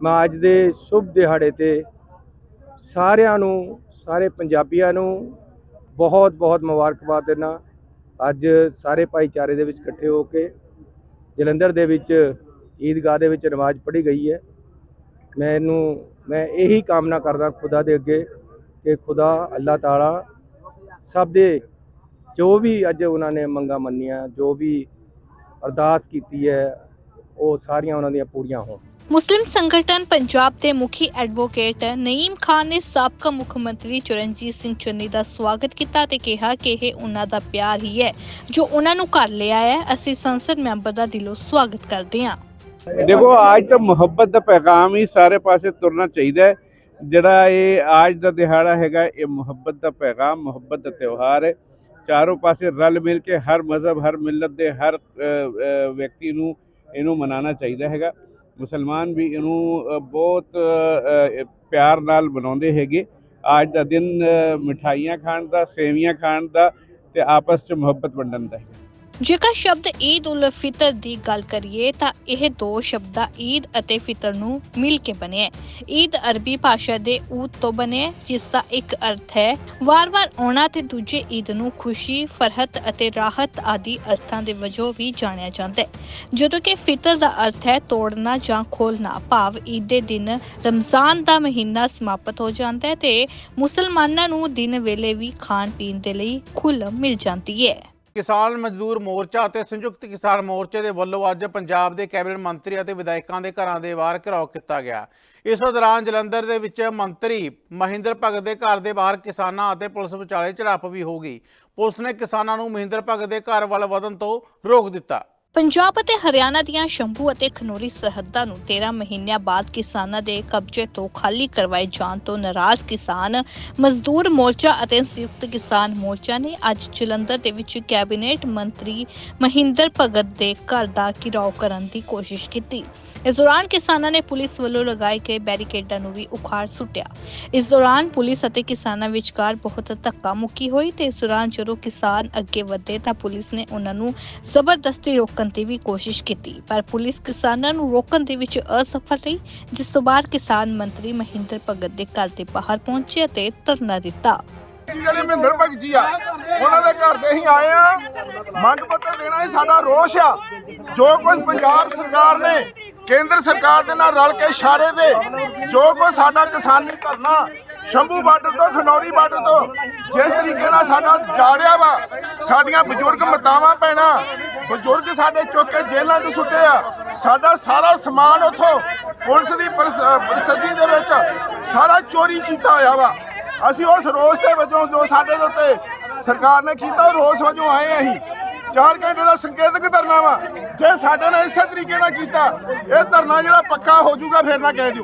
ਮੈਂ ਅੱਜ ਦੇ ਸ਼ੁਭ ਦਿਹਾੜੇ ਤੇ ਸਾਰਿਆਂ ਨੂੰ, ਸਾਰੇ ਪੰਜਾਬੀਆਂ ਨੂੰ ਬਹੁਤ ਬਹੁਤ ਮੁਬਾਰਕਬਾਦ ਦਿੰਦਾ ਅੱਜ ਸਾਰੇ ਭਾਈਚਾਰੇ ਦੇ ਵਿੱਚ ਇਕੱਠੇ ਹੋ ਕੇ ਜਲੰਧਰ ਦੇ ਵਿੱਚ ਈਦਗਾਹ ਦੇ ਵਿੱਚ ਨਮਾਜ਼ ਪੜ੍ਹੀ ਗਈ ਹੈ। ਮੈਨੂੰ, ਮੈਂ ਇਹੀ ਕਾਮਨਾ ਕਰਦਾ ਖੁਦਾ ਦੇ ਅੱਗੇ ਕਿ ਖੁਦਾ ਅੱਲਾਹ ਤਾਲਾ ਸਭ ਦੇ ਜੋ ਵੀ ਅੱਜ ਉਹਨਾਂ ਨੇ ਮੰਗਾਂ ਮੰਨੀਆਂ, ਜੋ ਵੀ ਅਰਦਾਸ ਕੀਤੀ ਹੈ, ਉਹ ਸਾਰੀਆਂ ਉਹਨਾਂ ਦੀਆਂ ਪੂਰੀਆਂ ਹੋਣ। ਮੁਸਲਿਮ ਸੰਗਠਨ ਪੰਜਾਬ ਦੇ ਮੁਖੀ ਐਡਵੋਕੇਟ ਨਈਮ ਖਾਨ ਨੇ ਸਾਬਕਾ ਮੁੱਖ ਮੰਤਰੀ ਚਰਨਜੀਤ ਸਿੰਘ ਚੰਨੀ ਦਾ ਸਵਾਗਤ ਕੀਤਾ ਤੇ ਕਿਹਾ ਕਿ ਇਹ ਉਹਨਾਂ ਦਾ ਪਿਆਰ ਹੀ ਹੈ, ਜੋ ਉਹਨਾਂ ਨੂੰ ਘਰ ਲਿਆ ਹੈ। ਅਸੀਂ ਸੰਸਦ ਮੈਂਬਰ ਦਾ ਦਿਲੋਂ ਸਵਾਗਤ ਕਰਦੇ ਹਾਂ। ਦੇਖੋ ਅੱਜ ਤਾਂ ਮੁਹੱਬਤ ਦਾ ਪੈਗਾਮ ਹੀ ਸਾਰੇ ਪਾਸੇ ਤੁਰਨਾ ਚਾਹੀਦਾ ਹੈ। ਜਿਹੜਾ ਇਹ ਅੱਜ ਦਾ ਦਿਹਾੜਾ ਹੈਗਾ ਇਹ ਮੁਹੱਬਤ ਦਾ ਪੈਗਾਮ ਮੁਹੱਬਤ ਦਾ ਤਿਉਹਾਰ ਹੈ। ਚਾਰੋਂ ਪਾਸੇ ਰਲ ਮਿਲ ਕੇ ਹਰ ਮਜ਼ਹਬ ਹਰ ਮਿਲਤ ਦੇ ਹਰ ਵਿਅਕਤੀ ਨੂੰ ਇਹਨੂੰ ਮਨਾਉਣਾ ਚਾਹੀਦਾ ਹੈਗਾ। ਮੁਸਲਮਾਨ ਵੀ ਇਹਨੂੰ ਬਹੁਤ ਪਿਆਰ ਨਾਲ ਮਨਾਉਂਦੇ ਹੈਗੇ। ਅੱਜ ਦਾ ਦਿਨ ਅ, ਮਿਠਾਈਆਂ ਖਾਣ ਦਾ ਸੇਵੀਆਂ ਖਾਣ ਦਾ ਤੇ ਆਪਸ 'ਚ ਮੁਹੱਬਤ ਵੰਡਣ ਦਾ ਹੈ ਜੇਕਰ ਸ਼ਬਦ ਈਦ ਉਲ ਫਿਤਰ ਦੀ ਗੱਲ ਕਰੀਏ ਤਾਂ ਇਹ ਦੋ ਸ਼ਬਦਾਂ ਈਦ ਅਤੇ ਫਿਤਰ ਨੂੰ ਮਿਲ ਕੇ ਬਣਿਆ ਈਦ ਅਰਬੀ ਭਾਸ਼ਾ ਦੇ ਊਦ ਤੋਂ ਬਣਿਆ ਜਿਸ ਦਾ ਇੱਕ ਅਰਥ ਹੈ ਵਾਰ-ਵਾਰ ਆਉਣਾ ਤੇ ਦੂਜੇ ਈਦ ਨੂੰ ਖੁਸ਼ੀ, ਫਰਹਤ ਅਤੇ ਰਾਹਤ ਆਦਿ ਅਰਥਾਂ ਦੇ ਵਜੋਂ ਵੀ ਜਾਣਿਆ ਜਾਂਦਾ ਹੈ। ਜਦੋਂ ਕਿ ਫਿਤਰ ਦਾ ਅਰਥ ਹੈ ਤੋੜਨਾ ਜਾਂ ਖੋਲਣਾ ਭਾਵ ਈਦ ਦੇ ਦਿਨ ਰਮਜ਼ਾਨ ਦਾ ਮਹੀਨਾ ਸਮਾਪਤ ਹੋ ਜਾਂਦਾ ਹੈ ਤੇ ਮੁਸਲਮਾਨਾਂ ਨੂੰ ਦਿਨ ਵੇਲੇ ਵੀ ਖਾਣ ਪੀਣ ਦੇ ਲਈ ਖੁੱਲ੍ਹ ਮਿਲ ਜਾਂਦੀ ਹੈ। ਕਿਸਾਨ ਮਜ਼ਦੂਰ ਮੋਰਚਾ ਅਤੇ ਸੰਯੁਕਤ ਕਿਸਾਨ ਮੋਰਚੇ ਦੇ ਵੱਲੋਂ ਅੱਜ ਪੰਜਾਬ ਦੇ ਕੈਬਨਿਟ ਮੰਤਰੀ ਅਤੇ ਵਿਧਾਇਕਾਂ ਦੇ ਘਰਾਂ ਦੇ ਬਾਹਰ ਘਿਰਾਓ ਕੀਤਾ ਗਿਆ। ਇਸ ਦੌਰਾਨ ਜਲੰਧਰ ਦੇ ਵਿੱਚ ਮੰਤਰੀ ਮਹਿੰਦਰ ਭਗਤ ਦੇ ਘਰ ਦੇ ਬਾਹਰ ਕਿਸਾਨਾਂ ਅਤੇ ਪੁਲਿਸ ਵਿਚਾਲੇ ਝੜਪ ਵੀ ਹੋ ਗਈ। ਪੁਲਿਸ ਨੇ ਕਿਸਾਨਾਂ ਨੂੰ ਮਹਿੰਦਰ ਭਗਤ ਦੇ ਘਰ ਵੱਲ ਵਧਣ ਤੋਂ ਰੋਕ ਦਿੱਤਾ। ਪੰਜਾਬ ਅਤੇ ਹਰਿਆਣਾ ਦੀਆਂ ਸ਼ੰਭੂ ਅਤੇ ਖਨੋਰੀ ਸਰਹੱਦਾਂ ਨੂੰ 13 ਮਹੀਨਿਆਂ ਬਾਅਦ ਕਿਸਾਨਾਂ ਦੇ ਕਬਜ਼ੇ ਤੋਂ ਖਾਲੀ ਕਰਵਾਏ ਜਾਣ ਤੋਂ ਨਾਰਾਜ਼ ਕਿਸਾਨ, ਮਜ਼ਦੂਰ ਮੋਰਚਾ ਅਤੇ ਸੰਯੁਕਤ ਕਿਸਾਨ ਮੋਰਚਾ ਨੇ ਅੱਜ ਜਲੰਧਰ ਦੇ ਵਿੱਚ ਕੈਬਨਿਟ ਮੰਤਰੀ ਮਹਿੰਦਰ ਭਗਤ ਦੇ ਘਰ ਦਾ ਘਿਰਾਓ ਕਰਨ ਦੀ ਕੋਸ਼ਿਸ਼ ਕੀਤੀ। ਇਸ ਦੌਰਾਨ ਕਿਸਾਨਾਂ ਨੇ ਪੁਲਿਸ ਵੱਲੋਂ ਲਗਾਏ ਗਏ ਬੈਰੀਕੇਡਾਂ ਨੂੰ ਵੀ ਉਖਾੜ ਸੁੱਟਿਆ। ਇਸ ਦੌਰਾਨ ਪੁਲਿਸ ਅਤੇ ਕਿਸਾਨਾਂ ਵਿਚਕਾਰ ਬਹੁਤ ਧੱਕਾ ਮੁੱਕੀ ਹੋਈ ਤੇ ਇਸ ਦੌਰਾਨ ਜਦੋਂ ਕਿਸਾਨ ਅੱਗੇ ਵਧੇ ਤਾਂ ਪੁਲਿਸ ਨੇ ਉਹਨਾਂ ਨੂੰ ਜ਼ਬਰਦਸਤੀ ਰੋਕਣ ਦੀ ਵੀ ਕੋਸ਼ਿਸ਼ ਕੀਤੀ। ਪਰ ਪੁਲਿਸ ਕਿਸਾਨਾਂ ਨੂੰ ਰੋਕਣ ਦੇ ਵਿੱਚ ਅਸਫਲ ਰਹੀ, ਜਿਸ ਤੋਂ ਬਾਅਦ ਕਿਸਾਨ ਮੰਤਰੀ ਮਹਿੰਦਰ ਭਗਤ ਦੇ ਘਰ ਦੇ ਬਾਹਰ ਪਹੁੰਚੇ ਅਤੇ ਧਰਨਾ ਦਿੱਤਾ। ਜਿਹੜੇ ਮਹਿੰਦਰ ਭਗਤ ਜੀ ਆ? ਉਹਨਾਂ ਦੇ ਘਰ ਦੇ ਅਸੀਂ ਆਏ ਆ। ਮੰਗ ਪੱਤਰ ਦੇਣਾ ਇਹ ਸਾਡਾ ਰੋਸ਼ ਆ। ਜੋ ਕੁਝ ਪੰਜਾਬ ਸਰਕਾਰ ਨੇ ਕੇਂਦਰ ਸਰਕਾਰ ਦੇ ਨਾਲ ਰਲ ਕੇ ਇਸ਼ਾਰੇ ਦੇ, ਜੋ ਕੁਝ ਸਾਡਾ ਕਿਸਾਨੀ ਧਰਨਾ ਸ਼ੰਭੂ ਬਾਰਡਰ ਤੋਂ, ਖਨੌਰੀ ਬਾਰਡਰ ਤੋਂ ਜਿਸ ਤਰੀਕੇ ਨਾਲ ਸਾਡਾ ਜਾੜਿਆ ਵਾ, ਸਾਡੀਆਂ ਬਜ਼ੁਰਗ ਮਤਾਵਾਂ ਪੈਣਾ ਬਜ਼ੁਰਗ ਸਾਡੇ ਚੁੱਕ ਕੇ ਜੇਲ੍ਹਾਂ 'ਚ ਸੁੱਟੇ ਆ, ਸਾਡਾ ਸਾਰਾ ਸਮਾਨ ਉਥੋਂ ਪੁਲਿਸ ਦੀ ਪਰਿਸ- ਦੇ ਵਿੱਚ ਸਾਰਾ ਚੋਰੀ ਕੀਤਾ ਹੋਇਆ ਵਾ। ਅਸੀਂ ਉਸ ਰੋਸ ਦੇ ਵਜੋਂ ਜੋ ਸਾਡੇ ਦੇ ਉੱਤੇ ਸਰਕਾਰ ਨੇ ਕੀਤਾ, ਰੋਸ ਵਜੋਂ ਆਏ ਅਸੀਂ। 4 ਘੰਟੇ ਦਾ ਸੰਕੇਤਕ ਧਰਨਾ ਵਾ। ਜੇ ਸਾਡੇ ਨਾਲ ਇਸੇ ਤਰੀਕੇ ਨਾਲ ਕੀਤਾ, ਇਹ ਧਰਨਾ ਜਿਹੜਾ ਪੱਕਾ ਹੋ ਜਾਊਗਾ, ਫਿਰ ਨਾ ਕਹਿ ਦਿਓ।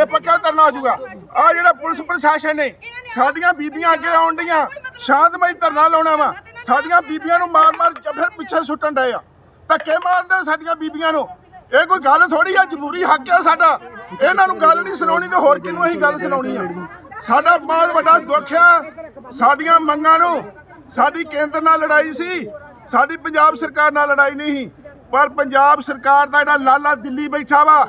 ਇਹ ਪੱਕਾ ਧਰਨਾ ਹੋ ਜਾਊਗਾ। ਆ ਜਿਹੜਾ ਪੁਲਿਸ ਪ੍ਰਸ਼ਾਸਨ ਨੇ, ਸਾਡੀਆਂ ਬੀਬੀਆਂ ਅੱਗੇ ਆਉਣ ਡੀਆਂ ਸ਼ਾਂਤਮਈ ਧਰਨਾ ਲਾਉਣਾ ਵਾ। ਸਾਡੀਆਂ ਬੀਬੀਆਂ ਨੂੰ ਮਾਰ-ਮਾਰ ਜਫੇ ਪਿੱਛੇ ਸੁੱਟਣ ਡਏ ਆ। ਧੱਕੇ ਮਾਰਦੇ ਸਾਡੀਆਂ ਬੀਬੀਆਂ ਨੂੰ। ਇਹ ਕੋਈ ਗੱਲ ਥੋੜੀ ਆ? ਜਮਹੂਰੀ ਹੱਕ ਆ ਸਾਡਾ। ਇਹਨਾਂ ਨੂੰ ਗੱਲ ਨਹੀਂ ਸੁਣਾਉਣੀ ਤੇ ਹੋਰ ਕਿਹਨੂੰ ਅਸੀਂ ਗੱਲ ਸੁਣਾਉਣੀ ਆ? ਸਾਡਾ ਬਹੁਤ ਵੱਡਾ ਦੁੱਖ ਆ। ਸਾਡੀਆਂ ਮੰਗਾਂ ਨੂੰ ਸਾਡੀ ਕੇਂਦਰ ਨਾਲ ਲੜਾਈ ਸੀ। ਸਾਡੀ ਪੰਜਾਬ ਸਰਕਾਰ ਨਾਲ ਲੜਾਈ ਨਹੀਂ ਸੀ, ਪਰ ਪੰਜਾਬ ਸਰਕਾਰ ਦਾ ਜਿਹੜਾ ਲਾਲਾ ਦਿੱਲੀ ਬੈਠਾ ਵਾ,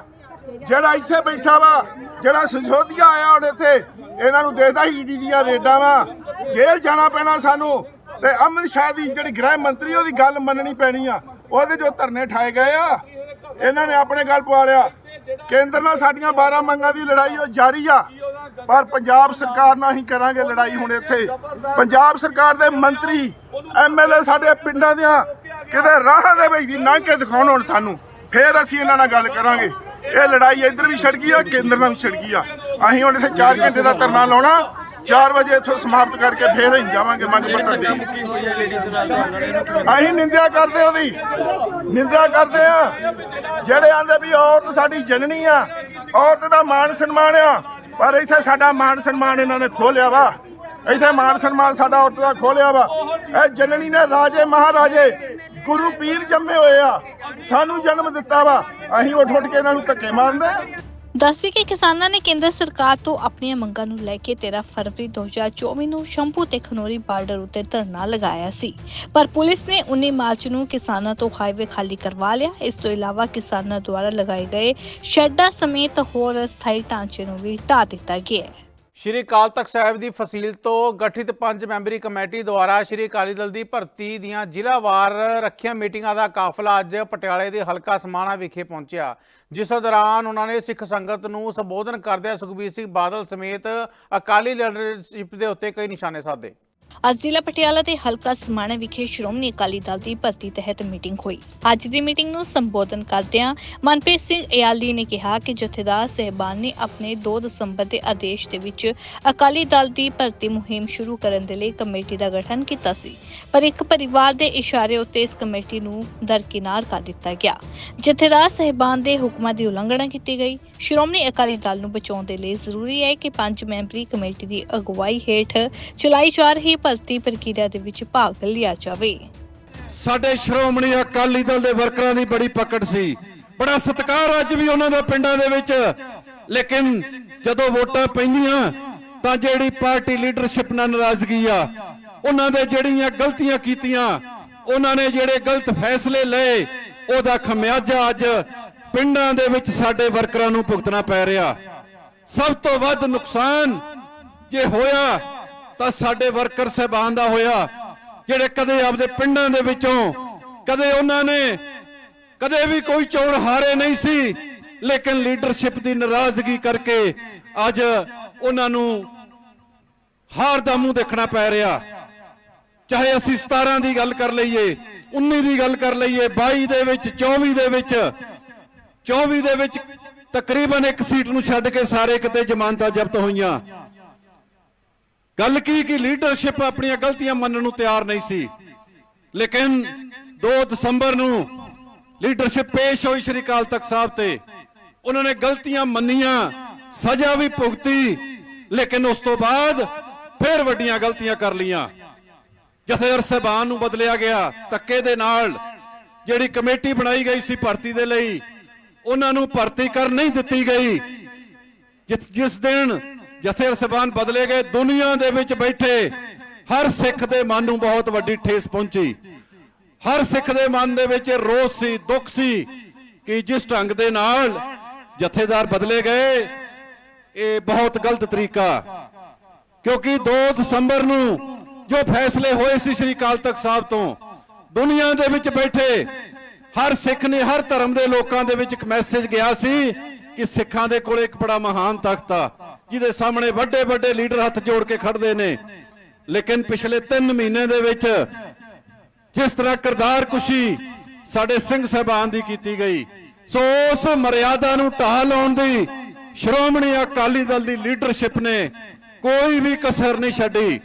ਜਿਹੜਾ ਇੱਥੇ ਬੈਠਾ ਵਾ, ਜਿਹੜਾ ਸੰਸ਼ੋਧੀਆ ਆਇਆ ਹੁਣ ਇੱਥੇ, ਇਹਨਾਂ ਨੂੰ ਦੇਖਦਾ ਹੀ ਈਡੀ ਦੀਆਂ ਰੇਡਾਂ ਵਾ। ਜੇਲ੍ਹ ਜਾਣਾ ਪੈਣਾ ਸਾਨੂੰ ਤੇ ਅਮਿਤ ਸ਼ਾਹ ਦੀ ਜਿਹੜੀ ਗ੍ਰਹਿ ਮੰਤਰੀ, ਉਹਦੀ ਗੱਲ ਮੰਨਣੀ ਪੈਣੀ ਆ। ਉਹਦੇ ਜੋ ਧਰਨੇ ਠਾਏ ਗਏ ਆ, ਇਹਨਾਂ ਨੇ ਆਪਣੇ ਗੱਲ ਪਵਾ ਲਿਆ। ਕੇਂਦਰ ਨਾਲ ਸਾਡੀਆਂ 12 ਮੰਗਾਂ ਦੀ ਲੜਾਈ ਉਹ ਜਾਰੀ ਆ। ਪਰ ਪੰਜਾਬ ਸਰਕਾਰ ਨਾਲ ਹੀ ਕਰਾਂਗੇ ਲੜਾਈ ਹੁਣ ਇੱਥੇ। ਪੰਜਾਬ ਸਰਕਾਰ ਦੇ ਮੰਤਰੀ ਐਮਐਲਏ ਸਾਡੇ ਪਿੰਡਾਂ ਦੀਆਂ ਕਿਤੇ ਰਾਹਾਂ ਦੇ ਵਿੱਚ ਦੀ ਲੰਘ ਕੇ ਦਿਖਾਉਣ ਹੁਣ ਸਾਨੂੰ। ਫੇਰ ਅਸੀਂ ਇਹਨਾਂ ਨਾਲ ਗੱਲ ਕਰਾਂਗੇ। ਇਹ ਲੜਾਈ ਇੱਧਰ ਵੀ ਛਿੜ ਗਈ ਆ, ਕੇਂਦਰ ਨਾਲ ਵੀ ਛਿੜ ਗਈ ਆ। ਅਸੀਂ ਹੁਣ ਇੱਥੇ 4 ਘੰਟੇ ਦਾ ਧਰਨਾ ਲਾਉਣਾ। 4 ਵਜੇ ਇੱਥੋਂ ਸਮਾਪਤ ਕਰਕੇ ਫੇਰ ਅਸੀਂ ਜਾਵਾਂਗੇ ਮੰਗ ਪੱਤਰ ਦੇ। ਅਸੀਂ ਨਿੰਦਿਆ ਕਰਦੇ ਉਹਦੀ। ਨਿੰਦਿਆ ਕਰਦੇ ਆ ਜਿਹੜੇ ਆਂਦੇ ਵੀ ਔਰਤ ਸਾਡੀ ਜਨਨੀ ਆ ਔਰਤ ਦਾ ਮਾਣ ਸਨਮਾਨ ਆ ਪਰ ਇੱਥੇ ਸਾਡਾ ਮਾਣ ਸਨਮਾਨ ਇਹਨਾਂ ਨੇ ਖੋਲਿਆ ਵਾ। ਇੱਥੇ ਮਾਣ ਸਨਮਾਨ ਸਾਡਾ ਔਰਤ ਦਾ ਖੋਲਿਆ ਵਾ। ਇਹ ਜਨਨੀ ਨੇ ਰਾਜੇ ਮਹਾਰਾਜੇ ਗੁਰੂ ਪੀਰ ਜੰਮੇ ਹੋਏ ਆ। ਸਾਨੂੰ ਜਨਮ ਦਿੱਤਾ ਵਾ। ਅਸੀਂ ਉੱਠ ਉੱਠ ਕੇ ਇਹਨਾਂ ਨੂੰ ਧੱਕੇ ਮਾਰਦੇ ਦੱਸੀ ਕਿ ਕਿਸਾਨਾਂ ਨੇ ਕੇਂਦਰ ਸਰਕਾਰ ਤੋਂ ਆਪਣੀਆਂ ਮੰਗਾਂ ਨੂੰ ਲੈ ਕੇ 13 ਫਰਵਰੀ 2024 ਨੂੰ ਸ਼ੰਭੂ ਤੇ ਖਨੋਰੀ ਬਾਰਡਰ ਉੱਤੇ ਧਰਨਾ ਲਗਾਇਆ ਸੀ। ਪਰ ਪੁਲਿਸ ਨੇ 19 ਮਾਰਚ ਨੂੰ ਕਿਸਾਨਾਂ ਤੋਂ ਹਾਈਵੇ ਖਾਲੀ ਕਰਵਾ ਲਿਆ। ਇਸ ਤੋਂ ਇਲਾਵਾ ਕਿਸਾਨਾਂ ਦੁਆਰਾ ਲਗਾਏ ਗਏ ਸ਼ੈੱਡਾਂ ਸਮੇਤ ਹੋਰ ਸਥਾਈ ਢਾਂਚੇ ਨੂੰ ਵੀ ਢਾਹ ਦਿੱਤਾ ਗਿਆ ਹੈ। ਸ਼੍ਰੀ ਅਕਾਲ ਤਖਤ ਸਾਹਿਬ ਦੀ ਫਸੀਲ ਤੋਂ ਗਠਿਤ ਪੰਜ ਮੈਂਬਰੀ ਕਮੇਟੀ ਦੁਆਰਾ ਸ਼੍ਰੀ ਅਕਾਲੀ ਦਲ ਦੀ ਭਰਤੀ ਦੀਆਂ ਜ਼ਿਲ੍ਹਾਵਾਰ ਰੱਖੀਆਂ ਮੀਟਿੰਗਾਂ ਦਾ ਕਾਫਲਾ ਅੱਜ ਪਟਿਆਲੇ ਦੇ ਹਲਕਾ ਸਮਾਣਾ ਵਿਖੇ ਪਹੁੰਚਿਆ। ਜਿਸ ਦੌਰਾਨ ਉਹਨਾਂ ਨੇ ਸਿੱਖ ਸੰਗਤ ਨੂੰ ਸੰਬੋਧਨ ਕਰਦਿਆਂ ਸੁਖਬੀਰ ਸਿੰਘ ਬਾਦਲ ਸਮੇਤ ਅਕਾਲੀ ਲੀਡਰਸ਼ਿਪ ਦੇ ਉੱਤੇ ਕਈ ਨਿਸ਼ਾਨੇ ਸਾਧੇ। ਅੱਜ ਜ਼ਿਲ੍ਹਾ ਪਟਿਆਲਾ ਦੇ ਹਲਕਾ ਸਮਾਣਾ ਵਿਖੇ ਸ਼੍ਰੋਮਣੀ ਅਕਾਲੀ ਦਲ ਦੀ ਭਰਤੀ ਤਹਿਤ ਮੀਟਿੰਗ ਹੋਈ। ਅੱਜ ਦੀ ਮੀਟਿੰਗ ਨੂੰ ਸੰਬੋਧਨ ਕਰਦਿਆਂ ਮਨਪ੍ਰੀਤ ਸਿੰਘ ਇਆਲੀ ਨੇ ਕਿਹਾ ਕਿ ਜਥੇਦਾਰ ਸਹਿਬਾਨ ਨੇ ਆਪਣੇ 2 ਦਸੰਬਰ ਦੇ ਆਦੇਸ਼ ਦੇ ਵਿੱਚ ਅਕਾਲੀ ਦਲ ਦੀ ਭਰਤੀ ਮੁਹਿੰਮ ਸ਼ੁਰੂ ਕਰਨ ਦੇ ਲਈ ਕਮੇਟੀ ਦਾ ਗਠਨ ਕੀਤਾ ਸੀ, ਪਰ ਇੱਕ ਪਰਿਵਾਰ ਦੇ ਇਸ਼ਾਰੇ ਉੱਤੇ ਇਸ ਕਮੇਟੀ ਨੂੰ ਦਰਕਿਨਾਰ ਕਰ ਦਿੱਤਾ ਗਿਆ। ਜਥੇਦਾਰ ਸਹਿਬਾਨ ਦੇ ਹੁਕਮਾਂ ਦੀ ਉਲੰਘਣਾ ਕੀਤੀ ਗਈ। ਸ਼੍ਰੋਮਣੀ ਅਕਾਲੀ ਦਲ ਨੂੰ ਬਚਾਉਣ ਦੇ ਲਈ ਜ਼ਰੂਰੀ ਹੈ ਕਿ ਪੰਜ ਮੈਂਬਰੀ ਕਮੇਟੀ ਦੀ ਅਗਵਾਈ ਹੇਠ ਚਲਾਈ ਜਾ ਰਹੀ ਭਰਤੀ ਪ੍ਰਕਿਰਿਆ ਦੇ ਵਿੱਚ ਭਾਗ ਲਿਆ ਜਾਵੇ। ਸਾਡੇ ਸ਼੍ਰੋਮਣੀ ਅਕਾਲੀ ਦਲ ਦੇ ਵਰਕਰਾਂ ਦੀ ਬੜੀ ਪਕੜ ਸੀ। ਬੜਾ ਸਤਿਕਾਰ ਅੱਜ ਵੀ ਉਹਨਾਂ ਦਾ ਪਿੰਡਾਂ ਦੇ ਵਿੱਚ। ਲੇਕਿਨ ਜਦੋਂ ਵੋਟਾਂ ਪੈਂਦੀਆਂ, ਤਾਂ ਜਿਹੜੀ ਪਾਰਟੀ ਲੀਡਰਸ਼ਿਪ ਨਾਲ ਨਾਰਾਜ਼ਗੀ ਆ, ਉਹਨਾਂ ਦੇ ਜਿਹੜੀਆਂ ਗਲਤੀਆਂ ਕੀਤੀਆਂ, ਉਹਨਾਂ ਨੇ ਜਿਹੜੇ ਗਲਤ ਫੈਸਲੇ ਲਏ, ਉਹਦਾ ਖਮਿਆਜਾ ਅੱਜ ਪਿੰਡਾਂ ਦੇ ਵਿੱਚ ਸਾਡੇ ਵਰਕਰਾਂ ਨੂੰ ਭੁਗਤਣਾ ਪੈ ਰਿਹਾ। ਸਭ ਤੋਂ ਵੱਧ ਨੁਕਸਾਨ ਜੇ ਹੋਇਆ ਤਾਂ ਸਾਡੇ ਵਰਕਰ ਸਹਿਬਾਨ ਦਾ ਹੋਇਆ, ਜਿਹੜੇ ਕਦੇ ਆਪਦੇ ਪਿੰਡਾਂ ਦੇ ਵਿੱਚੋਂ, ਕਦੇ ਉਹਨਾਂ ਨੇ ਕਦੇ ਵੀ ਕੋਈ ਚੋਣ ਹਾਰੇ ਨਹੀਂ ਸੀ, ਲੇਕਿਨ ਲੀਡਰਸ਼ਿਪ ਦੀ ਨਾਰਾਜ਼ਗੀ ਕਰਕੇ ਅੱਜ ਉਹਨਾਂ ਨੂੰ ਹਾਰ ਦਾ ਮੂੰਹ ਦੇਖਣਾ ਪੈ ਰਿਹਾ। ਚਾਹੇ ਅਸੀਂ 17 ਦੀ ਗੱਲ ਕਰ ਲਈਏ 19 ਦੀ ਗੱਲ ਕਰ ਲਈਏ 22 ਦੇ ਵਿੱਚ 24 ਦੇ ਵਿੱਚ 24 ਦੇ ਵਿੱਚ ਤਕਰੀਬਨ ਇੱਕ ਸੀਟ ਨੂੰ ਛੱਡ ਕੇ ਸਾਰੇ ਕਿਤੇ ਜ਼ਮਾਨਤਾਂ ਜ਼ਬਤ ਹੋਈਆਂ। ਗੱਲ ਕੀ ਕਿ ਲੀਡਰਸ਼ਿਪ ਆਪਣੀਆਂ ਗਲਤੀਆਂ ਮੰਨਣ ਨੂੰ ਤਿਆਰ ਨਹੀਂ ਸੀ। ਲੇਕਿਨ 2 ਦਸੰਬਰ ਨੂੰ ਲੀਡਰਸ਼ਿਪ ਪੇਸ਼ ਹੋਈ ਸ਼੍ਰੀ ਅਕਾਲ ਤਖਤ ਸਾਹਿਬ ਤੇ। ਉਹਨਾਂ ਨੇ ਗਲਤੀਆਂ ਮੰਨੀਆਂ, ਸਜ਼ਾ ਵੀ ਭੁਗਤੀ, ਲੇਕਿਨ ਉਸ ਤੋਂ ਬਾਅਦ ਫਿਰ ਵੱਡੀਆਂ ਗਲਤੀਆਂ ਕਰ ਲੀਆਂ ਜਥੇਦਾਰ ਸਾਹਿਬਾਨ ਨੂੰ ਬਦਲਿਆ ਗਿਆ। ਧੱਕੇ ਦੇ ਨਾਲ ਜਿਹੜੀ ਕਮੇਟੀ ਬਣਾਈ ਗਈ ਸੀ ਭਰਤੀ ਦੇ ਲਈ, ਉਹਨਾਂ ਨੂੰ ਭਰਤੀ ਕਰ ਨਹੀਂ ਦਿੱਤੀ ਗਈ। ਜਿਸ ਜਿਸ ਦਿਨ ਜਥੇ ਸਬਾਨ ਬਦਲੇ ਗਏ, ਦੁਨੀਆ ਦੇ ਵਿੱਚ ਬੈਠੇ, ਹਰ ਸਿੱਖ ਦੇ ਮਨ ਨੂੰ ਬਹੁਤ ਵੱਡੀ ਠੇਸ ਪਹੁੰਚੀ। ਹਰ ਸਿੱਖ ਦੇ ਮਨ ਦੇ ਵਿੱਚ ਰੋਸ ਸੀ, ਦੁੱਖ ਸੀ ਕਿ ਜਿਸ ਢੰਗ ਦੇ ਨਾਲ ਜਥੇਦਾਰ ਬਦਲੇ ਗਏ, ਇਹ ਬਹੁਤ ਗਲਤ ਤਰੀਕਾ। ਕਿਉਂਕਿ 2 ਦਸੰਬਰ ਨੂੰ ਜੋ ਫੈਸਲੇ ਹੋਏ ਸੀ ਸ੍ਰੀ ਅਕਾਲ ਤਖਤ ਸਾਹਿਬ ਤੋਂ, ਦੁਨੀਆ ਦੇ ਵਿੱਚ ਬੈਠੇ, ਹਰ ਸਿੱਖ ਨੇ ਹਰ ਧਰਮ ਦੇ ਲੋਕਾਂ ਦੇ ਵਿੱਚ ਇੱਕ ਮੈਸੇਜ ਗਿਆ ਸੀ ਕਿ ਸਿੱਖਾਂ ਦੇ ਕੋਲ ਇੱਕ ਬੜਾ ਮਹਾਨ ਤਖਤ ਆ। ਜਿਹਦੇ ਸਾਹਮਣੇ ਵੱਡੇ ਵੱਡੇ ਲੀਡਰ ਹੱਥ ਜੋੜ ਕੇ ਖੜਦੇ ਨੇ। ਲੇਕਿਨ ਪਿਛਲੇ 3 ਮਹੀਨੇ ਦੇ ਵਿੱਚ ਜਿਸ ਤਰ੍ਹਾਂ ਕਿਰਦਾਰ ਕੁਸ਼ੀ ਸਾਡੇ ਸਿੰਘ ਸਾਹਿਬਾਨ ਦੀ ਕੀਤੀ ਗਈ, ਸੋ ਉਸ ਮਰਿਆਦਾ ਨੂੰ ਢਾਹ ਲਾਉਣ ਦੀ ਸ਼੍ਰੋਮਣੀ ਅਕਾਲੀ ਦਲ ਦੀ ਲੀਡਰਸ਼ਿਪ ਨੇ ਕੋਈ ਵੀ ਕਸਰ ਨਹੀਂ ਛੱਡੀ।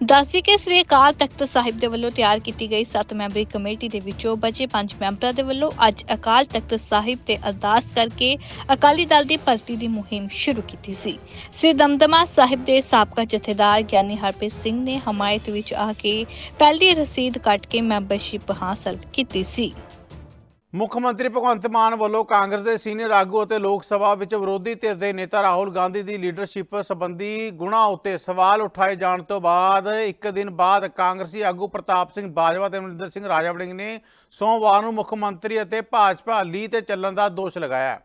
ਦੱਸੀ ਕਿ ਸ੍ਰੀ ਅਕਾਲ ਤਖਤ ਸਾਹਿਬ ਦੇ ਵੱਲੋਂ ਤਿਆਰ ਕੀਤੀ ਗਈ 7 ਮੈਂਬਰੀ ਕਮੇਟੀ ਦੇ ਵਿੱਚੋਂ ਬਚੇ 5 ਮੈਂਬਰਾਂ ਦੇ ਵੱਲੋਂ ਅੱਜ ਅਕਾਲ ਤਖਤ ਸਾਹਿਬ ਤੇ ਅਰਦਾਸ ਕਰਕੇ ਅਕਾਲੀ ਦਲ ਦੀ ਭਰਤੀ ਦੀ ਮੁਹਿੰਮ ਸ਼ੁਰੂ ਕੀਤੀ ਸੀ। ਸ੍ਰੀ ਦਮਦਮਾ ਸਾਹਿਬ ਦੇ ਸਾਬਕਾ ਜਥੇਦਾਰ ਗਿਆਨੀ ਹਰਪ੍ਰੀਤ ਸਿੰਘ ਨੇ ਹਮਾਇਤ ਵਿੱਚ ਆ ਕੇ ਪਹਿਲੀ ਰਸੀਦ ਕੱਟ ਕੇ ਮੈਂਬਰਸ਼ਿਪ ਹਾਸਲ ਕੀਤੀ ਸੀ। ਮੁੱਖ ਮੰਤਰੀ ਭਗਵੰਤ ਮਾਨ ਵੱਲੋਂ ਕਾਂਗਰਸ ਦੇ ਸੀਨੀਅਰ ਆਗੂ ਅਤੇ ਲੋਕ ਸਭਾ ਵਿੱਚ ਵਿਰੋਧੀ ਧਿਰ ਦੇ ਨੇਤਾ ਰਾਹੁਲ ਗਾਂਧੀ ਦੀ ਲੀਡਰਸ਼ਿਪ ਸੰਬੰਧੀ ਗੁਣਾ ਉੱਤੇ ਸਵਾਲ ਉਠਾਏ ਜਾਣ ਤੋਂ ਬਾਅਦ ਇੱਕ ਦਿਨ ਬਾਅਦ ਕਾਂਗਰਸੀ ਆਗੂ ਪ੍ਰਤਾਪ ਸਿੰਘ ਬਾਜਵਾ ਤੇ ਅਮਰਿੰਦਰ ਸਿੰਘ ਰਾਜਾ ਵੜਿੰਗ ਨੇ ਸੋਮਵਾਰ ਨੂੰ ਮੁੱਖ ਮੰਤਰੀ ਅਤੇ ਭਾਜਪਾ ਲੀਹ ਤੇ ਚੱਲਣ ਦਾ ਦੋਸ਼ ਲਗਾਇਆ।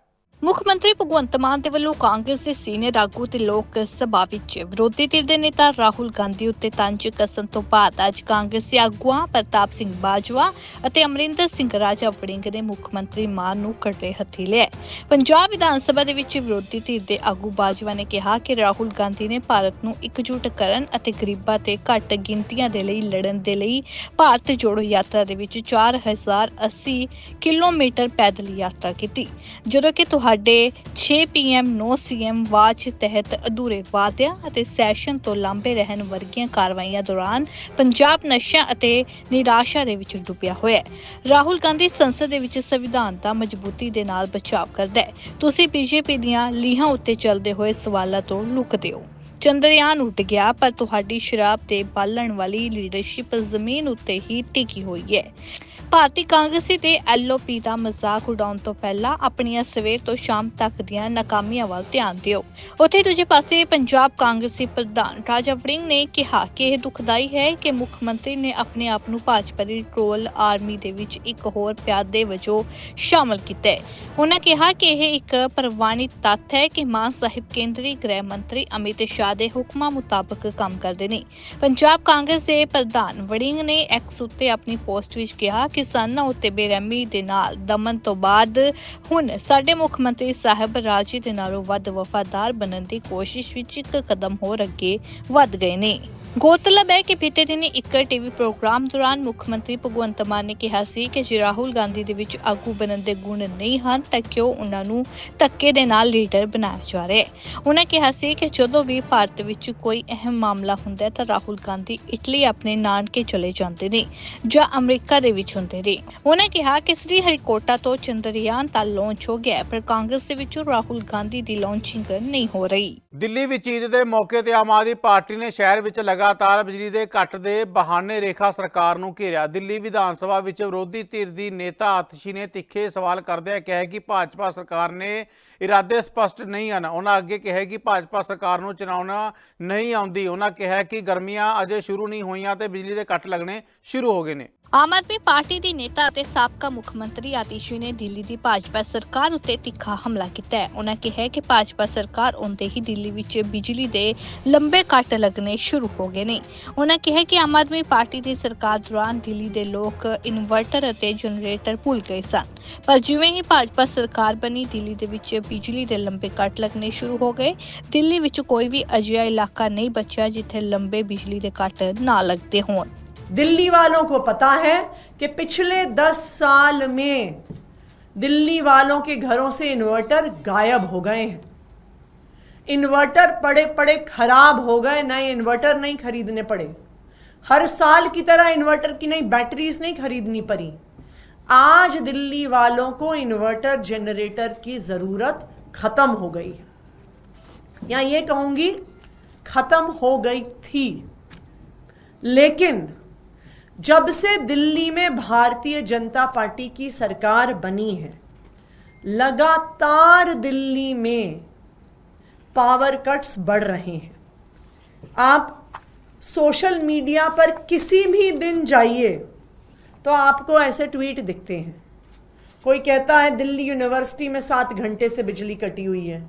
ਮੁੱਖ ਮੰਤਰੀ ਭਗਵੰਤ ਮਾਨ ਦੇ ਵੱਲੋਂ ਕਾਂਗਰਸ ਦੇ ਸੀਨੀਅਰ ਆਗੂ ਤੇ ਲੋਕ ਸਭਾ ਵਿੱਚ ਵਿਰੋਧੀ ਧਿਰ ਦੇ ਨੇਤਾ ਰਾਹੁਲ ਗਾਂਧੀ ਉੱਤੇ ਤੰਜ ਕੱਸਣ ਤੋਂ ਬਾਅਦ ਅੱਜ ਕਾਂਗਰਸੀ ਆਗੂਆਂ ਪ੍ਰਤਾਪ ਸਿੰਘ ਬਾਜਵਾ ਅਤੇ ਅਮਰਿੰਦਰ ਸਿੰਘ ਰਾਜਾ ਵੜਿੰਗ ਨੇ ਮੁੱਖ ਮੰਤਰੀ ਮਾਨ ਨੂੰ ਕੱਟੇ ਹੱਥੀ ਲਿਆ ਪੰਜਾਬ ਵਿਧਾਨ ਸਭਾ ਦੇ ਵਿੱਚ ਵਿਰੋਧੀ ਧਿਰ ਦੇ ਆਗੂ ਬਾਜਵਾ ਨੇ ਕਿਹਾ ਕਿ ਰਾਹੁਲ ਗਾਂਧੀ ਨੇ ਭਾਰਤ ਨੂੰ ਇਕਜੁੱਟ ਕਰਨ ਅਤੇ ਗਰੀਬਾਂ ਤੇ ਘੱਟ ਗਿਣਤੀਆਂ ਦੇ ਲਈ ਲੜਨ ਦੇ ਲਈ ਭਾਰਤ ਜੋੜੋ ਯਾਤਰਾ ਦੇ ਵਿੱਚ 4080 ਕਿਲੋਮੀਟਰ ਪੈਦਲ ਯਾਤਰਾ ਕੀਤੀ। ਜਦੋਂ ਕਿ ਤੁਹਾਡੇ ਤੁਹਾਡੇ 6 ਪੀਐਮ 9 ਸੀਐਮ ਵਾਚ ਤਹਿਤ ਅਧੂਰੇ ਵਾਅਦਿਆਂ ਅਤੇ ਸੈਸ਼ਨ ਤੋਂ ਲਾਂਬੇ ਰਹਿਣ ਵਰਗੀਆਂ ਕਾਰਵਾਈਆਂ ਦੌਰਾਨ ਪੰਜਾਬ ਨਸ਼ਿਆਂ ਅਤੇ ਨਿਰਾਸ਼ਾ ਦੇ ਵਿੱਚ ਡੁੱਬਿਆ ਹੋਇਆ ਹੈ। ਰਾਹੁਲ ਗਾਂਧੀ ਸੰਸਦ ਦੇ ਵਿੱਚ ਸੰਵਿਧਾਨ ਦਾ ਮਜ਼ਬੂਤੀ ਦੇ ਨਾਲ ਬਚਾਅ ਕਰਦਾ ਹੈ। ਤੁਸੀਂ ਬੀਜੇਪੀ ਦੀਆਂ ਲੀਹਾਂ ਉੱਤੇ ਚੱਲਦੇ ਹੋਏ ਸਵਾਲਾਂ ਤੋਂ ਲੁਕਦੇ ਹੋ। ਚੰਦਰਯਾਨ ਉੱਡ ਗਿਆ, ਪਰ ਤੁਹਾਡੀ ਸ਼ਰਾਬ ਤੇ ਬਾਲਣ ਵਾਲੀ ਲੀਡਰਸ਼ਿਪ ਜ਼ਮੀਨ ਉੱਤੇ ਹੀ ਟਿਕੀ ਹੋਈ ਹੈ। ਭਾਰਤੀ ਕਾਂਗਰਸੀ ਤੇ ਐਲਓਪੀ ਦਾ ਮਜ਼ਾਕ ਉਡਾਉਣ ਤੋਂ ਪਹਿਲਾਂ ਆਪਣੀਆਂ ਸਵੇਰ ਤੋਂ ਸ਼ਾਮ ਤੱਕ ਦੀਆਂ ਨਾਕਾਮੀਆਂ ਵੱਲ ਧਿਆਨ ਦਿਓ। ਉੱਥੇ ਦੂਜੇ ਪਾਸੇ ਪੰਜਾਬ ਕਾਂਗਰਸੀ ਪ੍ਰਧਾਨ ਰਾਜਾ ਵੜਿੰਗ ਨੇ ਕਿਹਾ ਕਿ ਇਹ ਦੁਖਦਾਈ ਹੈ ਕਿ ਮੁੱਖ ਮੰਤਰੀ ਨੇ ਆਪਣੇ ਆਪ ਨੂੰ ਭਾਜਪਾ ਦੀ ਟ੍ਰੋਲ ਆਰਮੀ ਦੇ ਵਿੱਚ ਇੱਕ ਹੋਰ ਪਿਆਦੇ ਵਜੋਂ ਸ਼ਾਮਲ ਕੀਤਾ ਹੈ। ਉਹਨਾਂ ਕਿਹਾ ਕਿ ਇਹ ਇੱਕ ਪ੍ਰਵਾਨਿਤ ਤੱਥ ਹੈ ਕਿ ਮਾਨ ਸਾਹਿਬ ਕੇਂਦਰੀ ਗ੍ਰਹਿ ਮੰਤਰੀ ਅਮਿਤ ਸ਼ਾਹ ਦੇ ਹੁਕਮਾਂ ਮੁਤਾਬਕ ਕੰਮ ਕਰਦੇ ਨੇ। ਪੰਜਾਬ ਕਾਂਗਰਸ ਦੇ ਪ੍ਰਧਾਨ ਵੜਿੰਗ ਨੇ ਐਕਸ ਉੱਤੇ ਆਪਣੀ ਪੋਸਟ ਵਿੱਚ ਕਿਹਾ ਕਿ ਕਿਸਾਨਾਂ ਉੱਤੇ ਬੇਰਹਿਮੀ ਦੇ ਨਾਲ ਦਮਨ ਤੋਂ ਬਾਅਦ ਹੁਣ ਸਾਡੇ ਮੁੱਖ ਮੰਤਰੀ ਸਾਹਿਬ ਰਾਜੀ ਦੇ ਨਾਲੋਂ ਵੱਧ ਵਫਾਦਾਰ ਬਣਨ ਦੀ ਕੋਸ਼ਿਸ਼ ਵਿੱਚ ਇੱਕ ਕਦਮ ਹੋਰ ਅੱਗੇ ਵੱਧ ਗਏ ਨੇ। ਗੌਰਤਲਬ ਹੈ ਕਿ ਬੀਤੇ ਦਿਨੀ ਇੱਕ ਟੀਵੀ ਪ੍ਰੋਗਰਾਮ ਦੌਰਾਨ ਮੁੱਖ ਮੰਤਰੀ ਭਗਵੰਤ ਮਾਨ ਨੇ ਕਿਹਾ ਸੀ ਕਿ ਜੇ ਰਾਹੁਲ ਗਾਂਧੀ ਦੇ ਵਿੱਚ ਆਗੂ ਬਣਨ ਦੇ ਗੁਣ ਨਹੀਂ ਹਨ, ਤਾਂ ਕਿਉਂ ਉਹਨਾਂ ਨੂੰ ਧੱਕੇ ਦੇ ਨਾਲ ਲੀਡਰ ਬਣਾਇਆ ਜਾ ਰਿਹਾ ਹੈ? ਉਹਨਾਂ ਕਿਹਾ ਸੀ ਕਿ ਜਦੋਂ ਵੀ ਭਾਰਤ ਵਿੱਚ ਕੋਈ ਅਹਿਮ ਮਾਮਲਾ ਹੁੰਦਾ ਹੈ, ਤਾਂ ਰਾਹੁਲ ਗਾਂਧੀ ਇਟਲੀ ਆਪਣੇ ਨਾਨਕੇ ਚਲੇ ਜਾਂਦੇ ਨੇ ਜਾਂ ਅਮਰੀਕਾ ਦੇ ਵਿੱਚ ਹੁੰਦੇ ਨੇ। ਉਹਨਾਂ ਕਿਹਾ ਕਿ ਸ੍ਰੀ ਹਰੀਕੋਟਾ ਤੋਂ ਚੰਦਰਯਾਨ ਤਾਂ ਲਾਂਚ ਹੋ ਗਿਆ ਪਰ ਕਾਂਗਰਸ ਦੇ ਵਿੱਚੋਂ ਰਾਹੁਲ ਗਾਂਧੀ ਦੀ ਲਾਂਚਿੰਗ ਨਹੀਂ ਹੋ ਰਹੀ। ਦਿੱਲੀ ਵਿੱਚ ਈਦ ਦੇ ਮੌਕੇ ਤੇ ਆਮ ਆਦਮੀ ਪਾਰਟੀ ਨੇ ਸ਼ਹਿਰ ਵਿੱਚ ਲਗਾਤਾਰ ਬਿਜਲੀ ਦੇ ਕੱਟ ਦੇ ਬਹਾਨੇ ਰੇਖਾ ਸਰਕਾਰ ਨੂੰ ਘੇਰਿਆ। ਦਿੱਲੀ ਵਿਧਾਨ ਸਭਾ ਵਿੱਚ ਵਿਰੋਧੀ ਧਿਰ ਦੀ ਨੇਤਾ ਆਤਸ਼ੀ ਨੇ ਤਿੱਖੇ ਸਵਾਲ ਕਰਦਿਆਂ ਕਿਹਾ ਕਿ ਭਾਜਪਾ ਸਰਕਾਰ ਨੇ ਇਰਾਦੇ ਸਪਸ਼ਟ ਨਹੀਂ ਹਨ। ਉਹਨਾਂ ਅੱਗੇ ਕਿਹਾ ਕਿ ਭਾਜਪਾ ਸਰਕਾਰ ਨੂੰ ਚਲਾਉਣਾ ਨਹੀਂ ਆਉਂਦੀ। ਉਹਨਾਂ ਕਿਹਾ ਕਿ ਗਰਮੀਆਂ ਅਜੇ ਸ਼ੁਰੂ ਨਹੀਂ ਹੋਈਆਂ ਤੇ ਬਿਜਲੀ ਦੇ ਕੱਟ ਲੱਗਣੇ ਸ਼ੁਰੂ ਹੋ ਗਏ ਨੇ। ਆਮ ਆਦਮੀ ਪਾਰਟੀ ਦੀ ਨੇਤਾ ਅਤੇ ਸਾਬਕਾ ਮੁੱਖ ਮੰਤਰੀ ਆਤਿਸ਼ੀ ਨੇ ਦਿੱਲੀ ਦੀ ਭਾਜਪਾ ਸਰਕਾਰ ਉੱਤੇ ਤਿੱਖਾ ਹਮਲਾ ਕੀਤਾ ਹੈ। ਉਹਨਾਂ ਕਿਹਾ ਕਿ ਭਾਜਪਾ ਸਰਕਾਰ ਆਉਂਦੇ ਹੀ ਦਿੱਲੀ ਵਿੱਚ ਬਿਜਲੀ ਦੇ ਲੰਬੇ ਕੱਟ ਲੱਗਣੇ ਸ਼ੁਰੂ ਹੋ ਗਏ ਨੇ। ਉਹਨਾਂ ਕਿਹਾ ਕਿ ਆਮ ਆਦਮੀ ਪਾਰਟੀ ਦੀ ਸਰਕਾਰ ਦੌਰਾਨ ਦਿੱਲੀ ਦੇ ਲੋਕ ਇਨਵਰਟਰ ਅਤੇ ਜਨਰੇਟਰ ਭੁੱਲ ਗਏ ਸਨ। ਪਰ ਜਿਵੇਂ ਹੀ ਭਾਜਪਾ ਸਰਕਾਰ ਬਣੀ, ਦਿੱਲੀ ਦੇ ਵਿੱਚ ਬਿਜਲੀ ਦੇ ਲੰਬੇ ਕੱਟ ਲੱਗਣੇ ਸ਼ੁਰੂ ਹੋ ਗਏ। ਦਿੱਲੀ ਵਿੱਚ ਕੋਈ ਵੀ ਅਜਿਹਾ ਇਲਾਕਾ ਨਹੀਂ ਬਚਿਆ ਜਿੱਥੇ ਲੰਬੇ ਬਿਜਲੀ ਦੇ ਕੱਟ ਨਾ ਲੱਗਦੇ ਹੋਣ। दिल्ली वालों को पता है कि पिछले दस साल में दिल्ली वालों के घरों से इन्वर्टर गायब हो गए हैं। इन्वर्टर पड़े पड़े खराब हो गए, नए इन्वर्टर नहीं खरीदने पड़े। हर साल की तरह इन्वर्टर की नई बैटरीज नहीं खरीदनी पड़ी। आज दिल्ली वालों को इन्वर्टर जनरेटर की ज़रूरत ख़त्म हो गई या ये कहूँगी, ख़त्म हो गई थी। लेकिन जब से दिल्ली में भारतीय जनता पार्टी की सरकार बनी है, लगातार दिल्ली में पावर कट्स बढ़ रहे हैं। आप सोशल मीडिया पर किसी भी दिन जाइए तो आपको ऐसे ट्वीट दिखते हैं। कोई कहता है दिल्ली यूनिवर्सिटी में सात घंटे से बिजली कटी हुई है।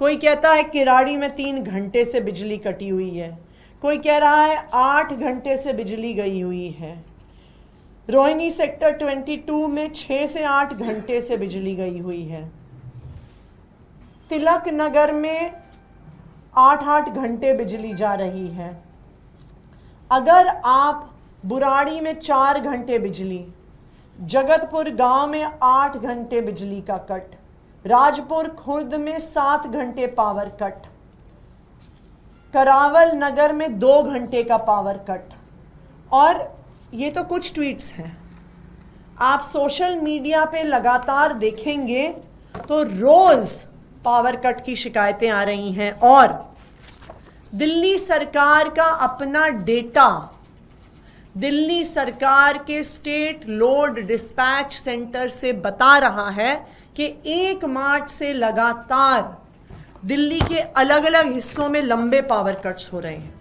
कोई कहता है किराड़ी में तीन घंटे से बिजली कटी हुई है। कोई कह रहा है, आठ घंटे से बिजली गई हुई है। रोहिणी सेक्टर 22 में छः से आठ घंटे से बिजली गई हुई है। तिलक नगर में आठ आठ घंटे बिजली जा रही है। अगर आप बुराड़ी में चार घंटे बिजली, जगतपुर गाँव में आठ घंटे बिजली का कट, राजपुर खुर्द में सात घंटे पावर कट करावल नगर में दो घंटे का पावर कट और ये तो कुछ ट्वीट्स हैं। आप सोशल मीडिया पे लगातार देखेंगे तो रोज़ पावर कट की शिकायतें आ रही हैं। और दिल्ली सरकार का अपना डेटा दिल्ली सरकार के स्टेट लोड डिस्पैच सेंटर से बता रहा है कि एक मार्च से लगातार दिल्ली के अलग अलग हिस्सों में लंबे पावर कट्स हो रहे हैं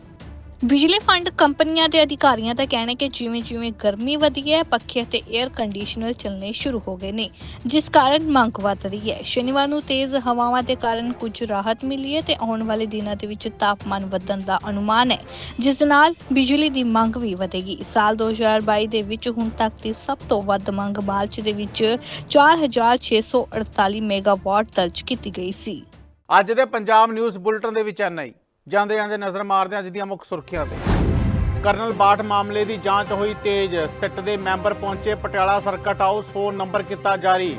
ਬਿਜਲੀ ਫੰਡ ਕੰਪਨੀਆਂ ਤੇ ਅਧਿਕਾਰੀਆਂ ਦਾ ਕਹਿਣਾ ਹੈ ਕਿ ਜਿਵੇਂ-ਜਿਵੇਂ ਗਰਮੀ ਵਧੀ ਹੈ, ਪੱਖੇ ਤੇ 에ਅਰ ਕੰਡੀਸ਼ਨਰ ਚੱਲਣੇ ਸ਼ੁਰੂ ਹੋ ਗਏ ਨੇ, ਜਿਸ ਕਾਰਨ ਮੰਗ ਵਧ ਰਹੀ ਹੈ। ਸ਼ਨੀਵਾਰ ਨੂੰ ਤੇਜ਼ ਹਵਾਵਾਂ ਦੇ ਕਾਰਨ ਕੁਝ ਰਾਹਤ ਮਿਲੀ ਹੈ ਤੇ ਆਉਣ ਵਾਲੇ ਦਿਨਾਂ ਦੇ ਵਿੱਚ ਤਾਪਮਾਨ ਵਧਣ ਦਾ ਅਨੁਮਾਨ ਹੈ, ਜਿਸ ਨਾਲ ਬਿਜਲੀ ਦੀ ਮੰਗ ਵੀ ਵਧੇਗੀ। ਸਾਲ 2022 ਦੇ ਵਿੱਚ ਹੁਣ ਤੱਕ ਦੀ ਸਭ ਤੋਂ ਵੱਧ ਮੰਗ ਮਾਰਚ ਦੇ ਵਿੱਚ 4648 ਮੈਗਾਵਾਟ ਦਰਜ ਕੀਤੀ ਗਈ ਸੀ। ਅੱਜ ਦੇ ਪੰਜਾਬ ਨਿਊਜ਼ ਬੁਲਟਨ ਦੇ ਵਿੱਚ ਐਨਆਈ ਜਾਂਦੇ ਜਾਂਦੇ ਨਜ਼ਰ ਮਾਰਦੇ ਅੱਜ ਦੀਆਂ ਮੁੱਖ ਸੁਰਖੀਆਂ ਤੇ। ਕਰਨਲ ਬਾਠ ਮਾਮਲੇ ਦੀ ਜਾਂਚ ਹੋਈ ਤੇਜ਼। ਸਿੱਟ ਦੇ ਮੈਂਬਰ ਪਹੁੰਚੇ Patiala circuit house, phone number ਕੀਤਾ ਜਾਰੀ।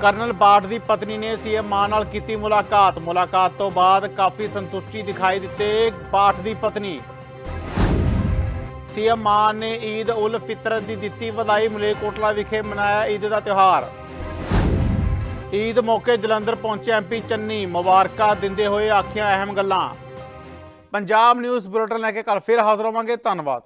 ਕਰਨਲ ਬਾਠ ਦੀ ਪਤਨੀ ਨੇ ਸੀਐਮ ਮਾਨ ਨਾਲ ਕੀਤੀ ਮੁਲਾਕਾਤ। ਮੁਲਾਕਾਤ ਤੋਂ ਬਾਅਦ ਕਾਫੀ ਸੰਤੁਸ਼ਟੀ ਦਿਖਾਈ ਦਿੱਤੇ ਬਾਠ ਦੀ ਪਤਨੀ। ਸੀਐਮ ਮਾਨ ਨੇ ਈਦ ਉਲ ਫਿਤਰ ਦੀ ਦਿੱਤੀ ਵਧਾਈ, ਮਲੇਰਕੋਟਲਾ ਵਿਖੇ ਮਨਾਇਆ ਈਦ ਦਾ ਤਿਉਹਾਰ। ਈਦ ਮੌਕੇ ਜਲੰਧਰ ਪਹੁੰਚੇ ਐਮਪੀ ਚੰਨੀ, ਮੁਬਾਰਕਾਂ ਦਿੰਦੇ ਹੋਏ ਆਖੀਆਂ ਅਹਿਮ ਗੱਲਾਂ। ਪੰਜਾਬ ਨਿਊਜ਼ ਬੁਲੇਟਿਨ ਲੈ ਕੇ ਕੱਲ ਫਿਰ ਹਾਜ਼ਰ ਹੋਵਾਂਗੇ, ਧੰਨਵਾਦ।